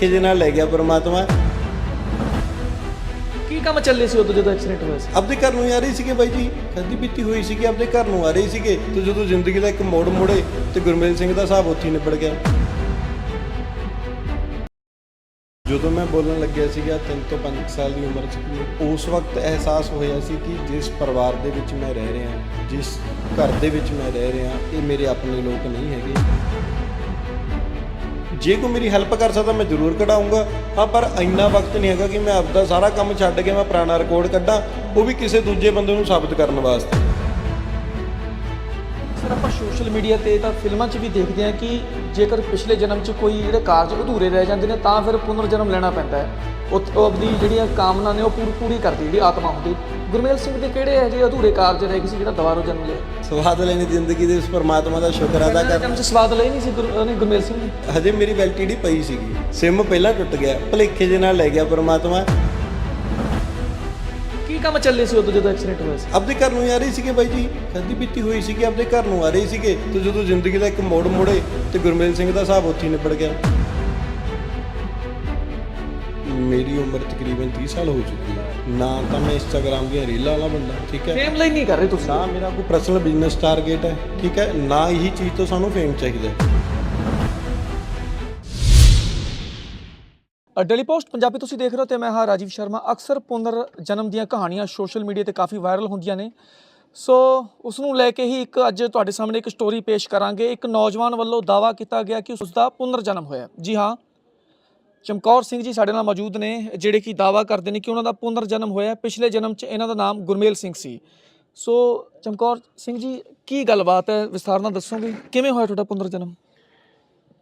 ਭਲੇਖੇ ਦੇ ਨਾਲ ਲੈ ਗਿਆ ਪਰਮਾਤਮਾ। ਕੀ ਕੰਮ ਚੱਲੇ ਸੀ ਉਦੋਂ ਜਦੋਂ ਐਕਸੀਡੈਂਟ ਹੋਇਆ ਸੀ? ਆਪਦੇ ਘਰ ਨੂੰ ਆ ਰਹੇ ਸੀਗੇ ਬਾਈ ਜੀ। ਖਾਦੀ ਪੀਤੀ ਹੋਈ ਸੀਗੀ ਆਪਦੇ ਘਰ ਨੂੰ ਆ ਰਹੇ ਸੀਗੇ ਤੇ ਜਦੋਂ ਜ਼ਿੰਦਗੀ ਦਾ ਇੱਕ ਮੋੜ ਮੁੜੇ ਤੇ ਗੁਰਮੇਲ ਸਿੰਘ ਦਾ ਹਿਸਾਬ ਉੱਥੇ ਹੀ ਨਿਬੜ ਗਿਆ। ਜਦੋਂ ਮੈਂ ਬੋਲਣ ਲੱਗਿਆ ਸੀਗਾ 3 ਤੋਂ 5 ਸਾਲ ਦੀ ਉਮਰ 'ਚ ਉਸ ਵਕਤ ਅਹਿਸਾਸ ਹੋਇਆ ਸੀ ਕਿ ਜਿਸ ਪਰਿਵਾਰ ਦੇ ਵਿੱਚ ਮੈਂ ਰਹਿ ਰਿਹਾ ਜਿਸ ਘਰ ਦੇ ਵਿੱਚ ਮੈਂ ਰਹਿ ਰਿਹਾ ਇਹ ਮੇਰੇ ਆਪਣੇ ਲੋਕ ਨਹੀਂ ਹੈਗੇ। ਜੇ ਕੋਈ ਮੇਰੀ ਹੈਲਪ ਕਰ ਸਕਦਾ, ਮੈਂ ਜ਼ਰੂਰ ਕਢਾਊਂਗਾ। ਹਾਂ, ਪਰ ਇੰਨਾ ਵਕਤ ਨਹੀਂ ਹੈਗਾ ਕਿ ਮੈਂ ਆਪਦਾ ਸਾਰਾ ਕੰਮ ਛੱਡ ਕੇ ਮੈਂ ਪੁਰਾਣਾ ਰਿਕਾਰਡ ਕੱਢਾਂ, ਉਹ ਵੀ ਕਿਸੇ ਦੂਜੇ ਬੰਦੇ ਨੂੰ ਸਾਬਤ ਕਰਨ ਵਾਸਤੇ। ਸਰ, ਆਪਾਂ ਸੋਸ਼ਲ ਮੀਡੀਆ ਤੇ ਤਾਂ ਫਿਲਮਾਂ 'ਚ ਵੀ ਦੇਖਦੇ ਹਾਂ ਕਿ ਜੇਕਰ ਪਿਛਲੇ ਜਨਮ 'ਚ ਕੋਈ ਜਿਹੜੇ ਕਾਰਜ ਅਧੂਰੇ ਰਹਿ ਜਾਂਦੇ ਨੇ, ਤਾਂ ਫਿਰ ਪੁਨਰ ਜਨਮ ਲੈਣਾ ਪੈਂਦਾ ਹੈ। ਉਹ ਆਪਣੀ ਜਿਹੜੀਆਂ ਕਾਮਨਾ ਨੇ, ਉਹ ਪੂਰੀ ਪੂਰੀ ਕਰਦੀ ਜਿਹੜੀ ਆਤਮਾ ਹੁੰਦੀ। ਗੁਰਮੇਲ ਸਿੰਘ ਦੇ ਕਿਹੜੇ ਇਹੋ ਜਿਹੇ ਅਧੂਰੇ ਕਾਰਜ ਰਹਿ ਗਏ ਸੀ ਜਿਹੜਾ ਦੁਬਾਰਾ ਜਨਮ ਲਿਆ? ਸਵਾਦ ਲੈਣੀ ਜ਼ਿੰਦਗੀ ਦੇ ਉਸ ਪਰਮਾਤਮਾ ਦਾ ਸ਼ੁਕਰ ਅਦਾ ਕਰ ਜਨਮ 'ਚ ਸਵਾਦ ਲਈ ਨਹੀਂ ਸੀ ਗੁਰ- ਉਹਨੇ ਗੁਰਮੇਲ ਸਿੰਘ ਨੇ? ਹਜੇ ਮੇਰੀ ਵੈਲਿਡਿਟੀ ਪਈ ਸੀਗੀ। ਸਿਮ ਪਹਿਲਾਂ ਟੁੱਟ ਗਿਆ। ਭਲੇਖੇ ਦੇ ਨਾਲ ਲੈ ਗਿਆ ਪਰਮਾਤਮਾ। ਕੀ ਕੰਮ ਚੱਲੇ ਸੀ ਉਦੋਂ ਜਦੋਂ ਐਕਸੀਡੈਂਟ ਹੋਇਆ ਸੀ? ਆਪਦੇ ਘਰ ਨੂੰ ਹੀ ਆ ਰਹੇ ਸੀਗੇ ਬਾਈ ਜੀ। ਖਾਦੀ ਪੀਤੀ ਹੋਈ ਸੀਗੀ ਆਪਦੇ ਘਰ ਨੂੰ ਆ ਰਹੇ ਸੀਗੇ। ਤੇ ਜਦੋਂ ਜ਼ਿੰਦਗੀ ਦਾ ਇੱਕ ਮੋੜ ਮੁੜੇ ਤੇ ਗੁਰਮੇਲ ਸਿੰਘ ਦਾ ਹਿਸਾਬ ਉੱਥੇ ਹੀ ਨਿਬੜ ਗਿਆ। ਮੇਰੀ ਉਮਰ ਤਕਰੀਬਨ 30 ਸਾਲ ਹੋ ਚੁੱਕੀ ਹੈ। ਨਾ ਤਾਂ ਮੈਂ ਇੰਸਟਾਗ੍ਰam ਦੀਆਂ ਰੀਲਾਂ ਵਾਲਾ ਬੰਦਾ ਠੀਕ ਹੈ? ਫੇਮ ਲਈ ਨਹੀਂ ਕਰ ਰਹੇ ਤੁਸੀਂ? ਨਾ ਮੇਰਾ ਕੋਈ ਪਰਸਨਲ ਬਿਜ਼ਨਸ ਟਾਰਗੇਟ ਹੈ ਠੀਕ ਹੈ? ਨਾ ਇਹੀ ਚੀਜ਼ ਤੋਂ ਸਾਨੂੰ ਫੇਮ ਚਾਹੀਦਾ ਹੈ। ਡੇਲੀ ਪੋਸਟ ਪੰਜਾਬੀ ਤੁਸੀਂ ਦੇਖ ਰਹੇ ਹੋ ਤੇ ਮੈਂ ਹਾਂ ਰਾਜੀਵ ਸ਼ਰਮਾ। ਅਕਸਰ ਪੁਨਰ ਜਨਮ ਦੀਆਂ ਕਹਾਣੀਆਂ ਸੋਸ਼ਲ ਮੀਡੀਆ ਤੇ ਕਾਫੀ ਵਾਇਰਲ ਹੁੰਦੀਆਂ ਨੇ। ਸੋ ਉਸ ਨੂੰ ਲੈ ਕੇ ਹੀ ਇੱਕ ਅੱਜ ਤੁਹਾਡੇ ਸਾਹਮਣੇ ਇੱਕ ਸਟੋਰੀ ਪੇਸ਼ ਕਰਾਂਗੇ। ਇੱਕ ਨੌਜਵਾਨ ਵੱਲੋਂ ਦਾਵਾ ਕੀਤਾ ਗਿਆ ਕਿ ਉਸ ਦਾ ਪੁਨਰ ਜਨਮ ਹੋਇਆ ਜੀ ਹਾਂ ਚਮਕੌਰ ਸਿੰਘ ਜੀ ਸਾਡੇ ਨਾਲ ਮੌਜੂਦ ਨੇ ਜਿਹੜੇ ਕਿ ਦਾਵਾ ਕਰਦੇ ਨੇ ਕਿ ਉਹਨਾਂ ਦਾ ਪੁਨਰ ਜਨਮ ਹੋਇਆ ਪਿਛਲੇ ਜਨਮ 'ਚ ਇਹਨਾਂ ਦਾ ਨਾਮ ਗੁਰਮੇਲ ਸਿੰਘ ਸੀ। ਸੋ ਚਮਕੌਰ ਸਿੰਘ ਜੀ ਕੀ ਗੱਲਬਾਤ ਹੈ? ਵਿਸਥਾਰ ਨਾਲ ਦੱਸੋਗੇ? ਕਿਵੇਂ ਹੋਇਆ ਤੁਹਾਡਾ ਪੁਨਰ ਜਨਮ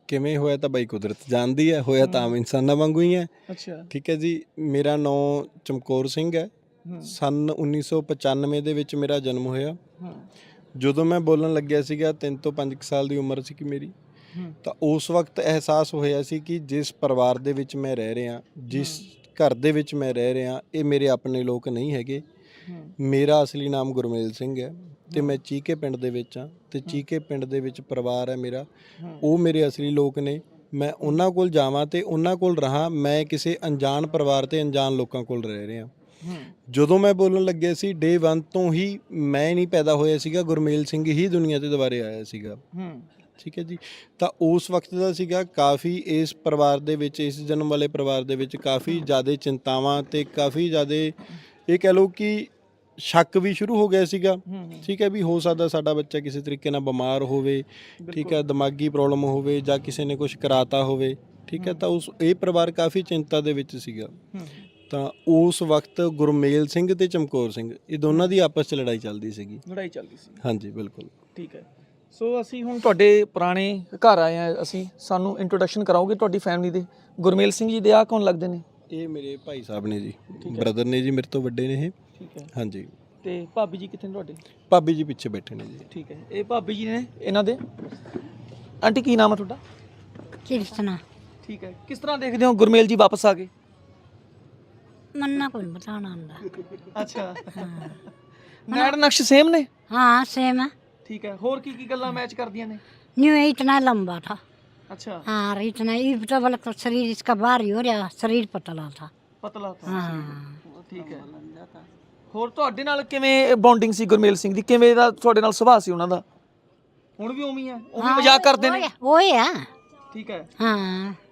ਕਿਵੇਂ ਹੋਇਆ ਤਾਂ ਬਾਈ ਕੁਦਰਤ ਜਾਣਦੀ ਹੈ ਹੋਇਆ ਤਾਂ ਆਮ ਇਨਸਾਨਾਂ ਵਾਂਗੂ ਹੀ ਹੈ। ਅੱਛਾ। ਠੀਕ ਹੈ ਜੀ ਮੇਰਾ ਨਾਮ ਚਮਕੌਰ ਸਿੰਘ ਹੈ। ਸਨ 1995 ਦੇ ਵਿੱਚ ਮੇਰਾ ਜਨਮ ਹੋਇਆ। ਜਦੋਂ ਮੈਂ ਬੋਲਣ ਲੱਗਿਆ ਸੀਗਾ 3 ਤੋਂ 5 ਸਾਲ ਦੀ ਉਮਰ ਸੀ ਕਿ ਮੇਰੀ। ਤਾਂ ਉਸ ਵਕਤ ਅਹਿਸਾਸ ਹੋਇਆ ਸੀ ਕਿ ਜਿਸ ਪਰਿਵਾਰ ਦੇ ਵਿੱਚ ਮੈਂ ਰਹਿ ਰਿਹਾ, ਜਿਸ ਘਰ ਦੇ ਵਿੱਚ ਮੈਂ ਰਹਿ ਰਿਹਾ, ਇਹ ਮੇਰੇ ਆਪਣੇ ਲੋਕ ਨਹੀਂ ਹੈਗੇ। ਮੇਰਾ ਅਸਲੀ ਨਾਮ ਗੁਰਮੇਲ ਸਿੰਘ ਹੈ ਤੇ ਮੈਂ ਚੀਕੇ ਪਿੰਡ ਦੇ ਵਿੱਚ ਆ ਤੇ ਚੀਕੇ ਪਿੰਡ ਦੇ ਵਿੱਚ ਪਰਿਵਾਰ ਹੈ ਮੇਰਾ। ਉਹ ਮੇਰੇ ਅਸਲੀ ਲੋਕ ਨੇ। ਮੈਂ ਉਹਨਾਂ ਕੋਲ ਜਾਵਾਂ ਤੇ ਉਹਨਾਂ ਕੋਲ ਰਹਾ। ਮੈਂ ਕਿਸੇ ਅਣਜਾਣ ਪਰਿਵਾਰ ਤੇ ਅਣਜਾਣ ਲੋਕਾਂ ਕੋਲ ਰਹਿ ਰਿਹਾ। ਜਦੋਂ ਮੈਂ ਬੋਲਣ ਲੱਗਿਆ ਸੀ ਡੇ 1 ਤੋਂ ਹੀ ਮੈਂ ਨਹੀਂ ਪੈਦਾ ਹੋਇਆ ਸੀਗਾ। ਗੁਰਮੇਲ ਸਿੰਘ ਹੀ ਦੁਨੀਆ ਤੇ ਦੁਬਾਰੇ ਆਇਆ ਸੀਗਾ। ਠੀਕ ਹੈ ਜੀ। ਤਾਂ ਉਸ ਵਕਤ ਦਾ ਸੀਗਾ ਕਾਫੀ ਇਸ ਪਰਿਵਾਰ ਦੇ ਵਿੱਚ ਇਸ ਜਨਮ ਵਾਲੇ ਪਰਿਵਾਰ ਦੇ ਵਿੱਚ ਕਾਫੀ ਜ਼ਿਆਦਾ ਚਿੰਤਾਵਾਂ ਤੇ ਕਾਫੀ ਜ਼ਿਆਦਾ ਇਹ ਕਹਿ ਲਓ ਕਿ ਸ਼ੱਕ ਵੀ ਸ਼ੁਰੂ ਹੋ ਗਿਆ ਸੀਗਾ। ਠੀਕ ਹੈ ਵੀ ਹੋ ਸਕਦਾ ਸਾਡਾ ਬੱਚਾ ਕਿਸੇ ਤਰੀਕੇ ਨਾਲ ਬਿਮਾਰ ਹੋਵੇ ਠੀਕ ਹੈ ਦਿਮਾਗੀ ਪ੍ਰੋਬਲਮ ਹੋਵੇ ਜਾਂ ਕਿਸੇ ਨੇ ਕੁਝ ਕਰਾਤਾ ਹੋਵੇ ਠੀਕ ਹੈ ਤਾਂ ਉਸ ਇਹ ਪਰਿਵਾਰ ਕਾਫੀ ਚਿੰਤਾ ਦੇ ਵਿੱਚ ਸੀਗਾ। ਤਾਂ ਉਸ ਵਕਤ ਗੁਰਮੇਲ ਸਿੰਘ ਤੇ ਚਮਕੌਰ ਸਿੰਘ ਇਹ ਦੋਨਾਂ ਦੀ ਆਪਸ 'ਚ ਲੜਾਈ ਚੱਲਦੀ ਸੀਗੀ। ਲੜਾਈ ਚੱਲਦੀ ਸੀ। ਹਾਂਜੀ ਬਿਲਕੁਲ। ਠੀਕ ਹੈ। ਸੋ ਅਸੀਂ ਹੁਣ ਤੁਹਾਡੇ ਪੁਰਾਣੇ ਘਰ ਆਏ ਆ ਅਸੀਂ। ਸਾਨੂੰ ਇੰਟਰੋਡਕਸ਼ਨ ਕਰਾਓਗੇ ਤੁਹਾਡੀ ਫੈਮਿਲੀ ਦੇ। ਗੁਰਮੇਲ ਸਿੰਘ ਜੀ ਦੇ ਆ ਕੌਣ ਲੱਗਦੇ ਨੇ? ਇਹ ਮੇਰੇ ਭਾਈ ਸਾਹਿਬ ਨੇ ਜੀ। ਬ੍ਰਦਰ ਨੇ ਜੀ ਮੇਰੇ ਤੋਂ ਵੱਡੇ ਨੇ ਇਹ। ਠੀਕ ਹੈ। ਹਾਂਜੀ। ਤੇ ਭਾਬੀ ਜੀ ਕਿੱਥੇ ਨੇ ਤੁਹਾਡੇ? ਭਾਬੀ ਜੀ ਪਿੱਛੇ ਬੈਠੇ ਨੇ ਜੀ। ਠੀਕ ਹੈ। ਇਹ ਭਾਬੀ ਜੀ ਨੇ ਇਹਨਾਂ ਦੇ। ਆਂਟੀ ਕੀ ਨਾਮ ਹੈ ਤੁਹਾਡਾ? ਕਿਰਸਨਾ ਠੀਕ ਹੈ। ਕਿਸ ਤਰ੍ਹਾਂ ਦੇਖਦੇ ਹੋ ਗੁਰਮੇਲ ਜੀ ਵਾਪਸ ਆ ਗਏ? ਮੰਨਾ ਕੋਈ ਬਤਾਣਾ ਹੁੰਦਾ। ਅੱਛਾ। ਨੈਣ ਨਕਸ਼ ਸੇਮ ਨੇ? हाँ सेम है ਠੀਕ ਹੈ ਹੋਰ ਕੀ ਕੀ ਗੱਲਾਂ ਮੈਚ ਕਰਦੀਆਂ ਨੇ न्यू इतना लंबा था ਅੱਛਾ हाँ और इतना ये तो बोला तो शरीर इसका भारी हो रहा शरीर पतला था ਪਤਲਾ ਤਾਂ हाँ ਠੀਕ ਹੈ ਹੋਰ ਤੁਹਾਡੇ ਨਾਲ ਕਿਵੇਂ ਬੌਂਡਿੰਗ ਸੀ ਗੁਰਮੇਲ ਸਿੰਘ ਦੀ ਕਿਵੇਂ ਦਾ ਤੁਹਾਡੇ ਨਾਲ ਸੁਭਾਅ ਸੀ ਉਹਨਾਂ ਦਾ ਹੁਣ ਵੀ ਉਵੇਂ ਹੀ ਹੈ ਉਹ ਵੀ ਮਜ਼ਾਕ ਕਰਦੇ ਨੇ वो ही है ਠੀਕ ਹੈ हाँ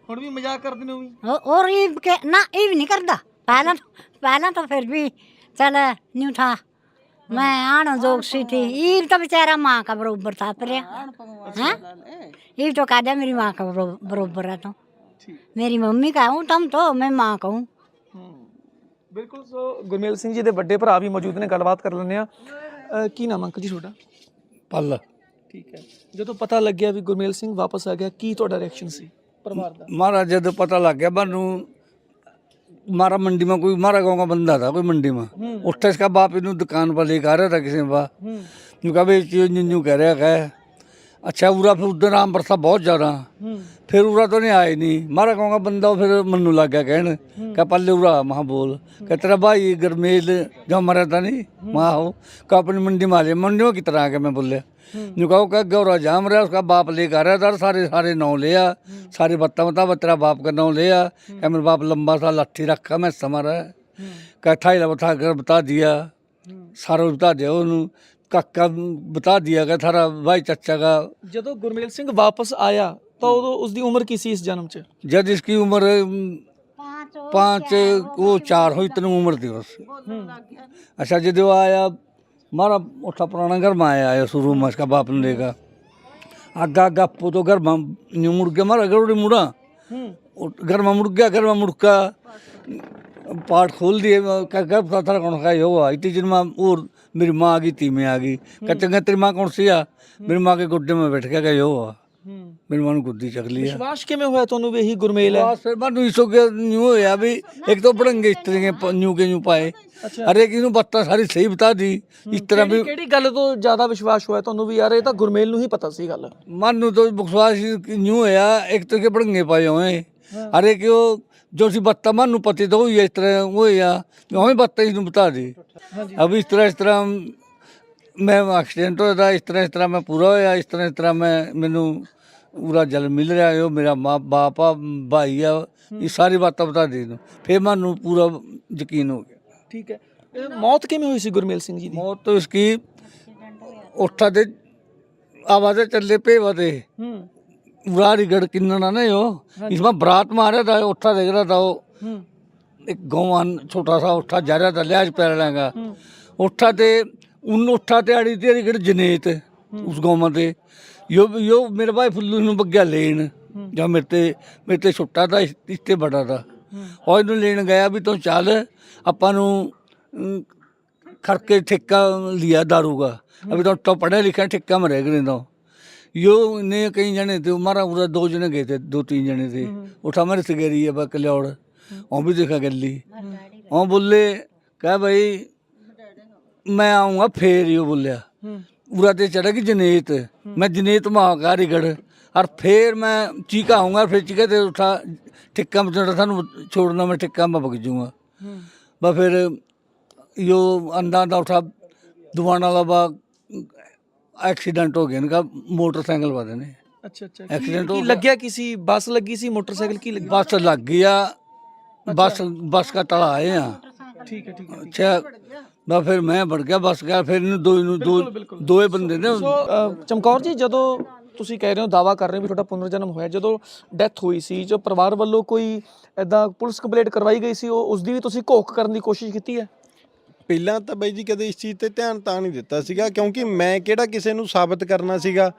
ਹੁਣ ਵੀ ਮਜ਼ਾਕ ਕਰਦੇ ਨੇ ਉਹ ਵੀ औ- और ये के ना ये भी नहीं करता पहला तो पहला तो फिर भी चल न्यू था मैं आण जोग सी थी ये तो बेचारा माँ का बरोबर था पर हाँ ये तो कह दिया मेरी माँ का बरो- बरोबर है तो ਠੀਕ मेरी मम्मी का हूँ तुम तो मैं माँ का हूँ ਹੂੰ ਬਿਲਕੁਲ ਸੋ ਗੁਰਮੇਲ ਸਿੰਘ ਜੀ ਦੇ ਵੱਡੇ ਭਰਾ ਵੀ ਮੌਜੂਦ ਨੇ ਗੱਲਬਾਤ ਕਰ ਲੈਂਦੇ ਆ ਕੀ ਨਾਮ ਅੰਕਲ ਜੀ ਤੁਹਾਡਾ ਪੱਲ ਠੀਕ ਹੈ ਜਦੋਂ ਪਤਾ ਲੱਗਿਆ ਵੀ ਗੁਰਮੇਲ ਸਿੰਘ ਵਾਪਸ ਆ ਗਿਆ ਕੀ ਤੁਹਾਡਾ ਰਿਐਕਸ਼ਨ ਸੀ ਪਰਿਵਾਰ ਦਾ महाराज जब पता लग गया बानू हमारा मंडी में कोई हमारा गांव का बंदा था कोई मंडी में उठा इसका बाप इन्हू दुकान पर लेकर आ रहा था किसी बा ਹੂੰ न्यू कहा भाई न्यू न्यू कह रहा है अच्छा पूरा फिर उधर आम बरसा बहुत ज़्यादा ਹੂੰ ਫਿਰ ਉਰਾ ਤੋਂ ਨਹੀਂ ਆਏ ਨਹੀਂ ਮਾਰਾ ਕਹੂੰਗਾ ਬੰਦਾ ਉਹ ਫਿਰ ਮੈਨੂੰ ਲੱਗ ਗਿਆ ਕਹਿਣ ਕਹ ਪੱਲੇ ਉਰਾ ਮਹਾ ਬੋਲ ਕਹ ਤੇਰਾ ਭਾਈ ਗਰਮੇਲ ਜੋ ਮਰਾ ਤਾਂ नहीं माँ हो कहा अपनी मंडी मारे मंडियों की तरह आके मैं बोले जो कहो कह गौरा जाम रहा उसका बाप लेकर आ रहा था सारे सारे नौ लिया सारे बत्ता बता तेरा बाप का नौ लिया कह मेरे बाप लंबा सा लाठी रखा मैं समारा कह थाई बता कर बता दिया सारा बता दिया ਉਹਨੂੰ ਕਾਕਾ ਬਤਾ ਦਿਆ ਕਿ ਥਾਰਾ ਭਾਈ ਚਾਚਾ का ਜਦੋਂ ਗੁਰਮੇਲ ਸਿੰਘ ਵਾਪਸ ਆਇਆ ਤਾਂ ਉਦੋਂ ਉਸ ਦੀ ਉਮਰ ਕੀ ਸੀ ਇਸ ਜਨਮ 'ਚ जब इसकी उम्र अम, पाँच वो चार हो इतनी उम्र थी बस अच्छा जब वो आया हमारा उठा पुराना घर में आया है शुरू में इसका बाप ने देखा आगा आगा पो तो घर में न्यू मुड़ गया हमारा घर उड़ी मुड़ा और घर में मुड़ गया घर में मुड़ का पार्ट खोल दिए क्या घर पता था कौन का ये हुआ इतनी दिन में और मेरी माँ आ गई थी मैं आ गई कहते हैं तेरी माँ कौन सी आ मेरी माँ के गुड्डे में बैठ के क्या ये ਹੂੰ। ਮੈਨੂੰ ਮਨ ਗੁੱਦੀ ਚੱਕ ਲਈ ਆ। ਵਿਸ਼ਵਾਸ ਕਿਵੇਂ ਹੋਇਆ ਤੁਹਾਨੂੰ ਵੀ ਇਹੀ ਗੁਰਮੇਲ ਹੈ? ਬਸ ਫਿਰ ਮੈਨੂੰ ਇਸ ਕੇ ਨਿਊ ਹੋਇਆ ਵੀ ਇੱਕ ਤਾਂ ਪੜੰਗੇ ਇਸ ਤਰ੍ਹਾਂ ਕੇ ਨਿਊ ਕੇ ਨਿਊ ਪਾਏ। ਅੱਛਾ। ਅਰੇ ਕਿਨੂੰ ਬੱਤਾ ਸਾਰੀ ਸਹੀ ਬਤਾ ਦੀ ਇਸ ਤਰ੍ਹਾਂ ਵੀ ਕਿਹੜੀ ਗੱਲ ਤੋਂ ਜ਼ਿਆਦਾ ਵਿਸ਼ਵਾਸ ਹੋਇਆ ਤੁਹਾਨੂੰ ਵੀ ਯਾਰ ਇਹ ਤਾਂ ਗੁਰਮੇਲ ਨੂੰ ਹੀ ਪਤਾ ਸੀ ਗੱਲ। ਮਨ ਨੂੰ ਤਾਂ ਵਿਸ਼ਵਾਸ ਨਿਊ ਹੋਇਆ ਇੱਕ ਤਾਂ ਕੇ ਪੜੰਗੇ ਪਾਏ ਹੋਏ। ਅਰੇ ਕਿ ਜੋ ਸੀ ਬੱਤਾ ਮਨ ਨੂੰ ਪਤੀ ਤਾਂ ਹੋਈ ਇਸ ਤਰ੍ਹਾਂ ਹੋਇਆ ਹੋਈ ਬੱਤਾ ਇਸ ਨੂੰ ਬਤਾ ਦੀ। ਅਬ ਇਸ ਤਰ੍ਹਾਂ ਇਸ ਤਰ੍ਹਾਂ ਮੈਂ ਐਕਸੀਡੈਂਟ ਹੋਇਆ ਇਸ ਤਰ੍ਹਾਂ ਇਸ ਤਰ੍ਹਾਂ ਮੈਂ ਪੂਰਾ ਹੋਇਆ ਇਸ ਤਰ੍ਹਾਂ ਇਸ ਤਰ੍ਹਾਂ ਮੈਂ ਮੈਨੂੰ ਪੂਰਾ ਜਲ ਮਿਲ ਰਿਹਾ ਹੈ ਉਹ ਮੇਰਾ ਮਾਂ ਬਾਪ ਆ ਭਾਈ ਆ ਇਹ ਸਾਰੀ ਬਾਤਾਂ ਬਤਾ ਦੇ ਨੂੰ ਫਿਰ ਮੈਨੂੰ ਪੂਰਾ ਯਕੀਨ ਹੋ ਗਿਆ। ਠੀਕ ਹੈ। ਇਹ ਮੌਤ ਕਿਵੇਂ ਹੋਈ ਸੀ ਗੁਰਮੇਲ ਸਿੰਘ ਜੀ ਦੀ? ਮੌਤ ਤੋਂ ਇਸਕੀ ਉੱਠਾ ਦੇ ਆਵਾਜ਼ੇ ਚੱਲੇ ਪੇਵਾ ਦੇ। ਹੂੰ। ਉਰਾਰੀ ਗੜ ਕਿੰਨਾ ਨਾ ਉਹ। ਇਸ ਵਾਰ ਬਰਾਤ ਮਾਰਿਆ ਤਾਂ ਉੱਠਾ ਦੇਖ ਰਿਹਾ ਤਾਂ ਉਹ ਹੂੰ। ਇੱਕ ਗੋਵਾਨ ਛੋਟਾ ਸਾ ਉੱਠਾ ਜਾ ਰਿਹਾ ਤਾਂ ਲਿਆਜ ਪੈ ਲੈਗਾ। ਉੱਠਾ ਤੇ ਉਨ ਉੱਠਾ ਤੇ ਅੜੀ ਤੇ ਰਿਗੜ ਜਨੇਤ ਉਸ ਗੋਵਾਂ ਤੇ। यो यो मेरे भाई फुल्लू ਨੂੰ ਬੱਗਿਆ ਲੈਣ ਜਾਂ ਮੇਰੇ ਤੇ ਮੇਰੇ ਤੇ ਛੋਟਾ ਤਾਂ ਇਸ ਇਸ ਤੇ ਬੜਾ ਤਾਂ ਉਹ ਇਹਨੂੰ ਲੈਣ ਗਿਆ ਵੀ ਤੂੰ ਚੱਲ ਆਪਾਂ ਨੂੰ ਅਮ, ਖਰਕੇ ਠੇਕਾ ਲਿਆ दारू का अभी तो तो पढ़े लिखे ठेका में रह गए तो यो ने कई जने थे हमारा पूरा दो जने गए थे दो तीन जने थे उठा मेरे से गई है बा कल्याण वो भी देखा गली वो बोले कह भाई मैं आऊँगा फिर यो बोलिया पूरा ते चढ़ा कि जनेत मैं जनेत में आऊँगा रिगढ़ और फिर मैं चीका आऊँगा फिर चीका ते उठा ठिक्का में चढ़ा था छोड़ना मैं ठिक्का में भग जाऊँगा बस फिर यो अंडा अंडा उठा दुआना वाला बा एक्सीडेंट हो गया इनका मोटरसाइकिल वाले ने ਅੱਛਾ ਅੱਛਾ एक्सीडेंट हो ਕੀ गया ਲੱਗਿਆ किसी ਬੱਸ ਲੱਗੀ ਸੀ ਮੋਟਰਸਾਈਕਲ ਕੀ ਲੱਗੀ बस लग गया बस बस का तला आए यहाँ ਠੀਕ ਹੈ ਠੀਕ ਹੈ अच्छा ਬਾ ਫਿਰ ਮੈਂ ਵੜ ਗਿਆ ਬਸ ਗਿਆ ਫਿਰ ਇਹਨੂੰ ਦੋ ਨੂੰ ਦੋ ਦੋਏ ਬੰਦੇ ਨੇ ਚਮਕੌਰ ਜੀ ਜਦੋਂ ਤੁਸੀਂ ਕਹਿ ਰਹੇ ਹੋ ਦਾਵਾ ਕਰ ਰਹੇ ਹੋ ਵੀ ਤੁਹਾਡਾ ਪੁਨਰਜਨਮ ਹੋਇਆ ਜਦੋਂ ਡੈਥ ਹੋਈ ਸੀ ਜੋ ਪਰਿਵਾਰ ਵੱਲੋਂ ਕੋਈ ਐਦਾਂ ਪੁਲਿਸ ਕੰਪਲੇਂਟ ਕਰਵਾਈ ਗਈ ਸੀ ਉਹ ਉਸ ਦੀ ਵੀ ਤੁਸੀਂ ਘੋਖ ਕਰਨ ਦੀ ਕੋਸ਼ਿਸ਼ ਕੀਤੀ ਹੈ? ਪਹਿਲਾਂ ਤਾਂ ਬਾਈ ਜੀ ਕਦੇ ਇਸ ਚੀਜ਼ ਤੇ ਧਿਆਨ ਤਾਂ ਨਹੀਂ ਦਿੱਤਾ ਸੀਗਾ ਕਿਉਂਕਿ ਮੈਂ ਕਿਹੜਾ ਕਿਸੇ ਨੂੰ ਸਾਬਤ ਕਰਨਾ ਸੀਗਾ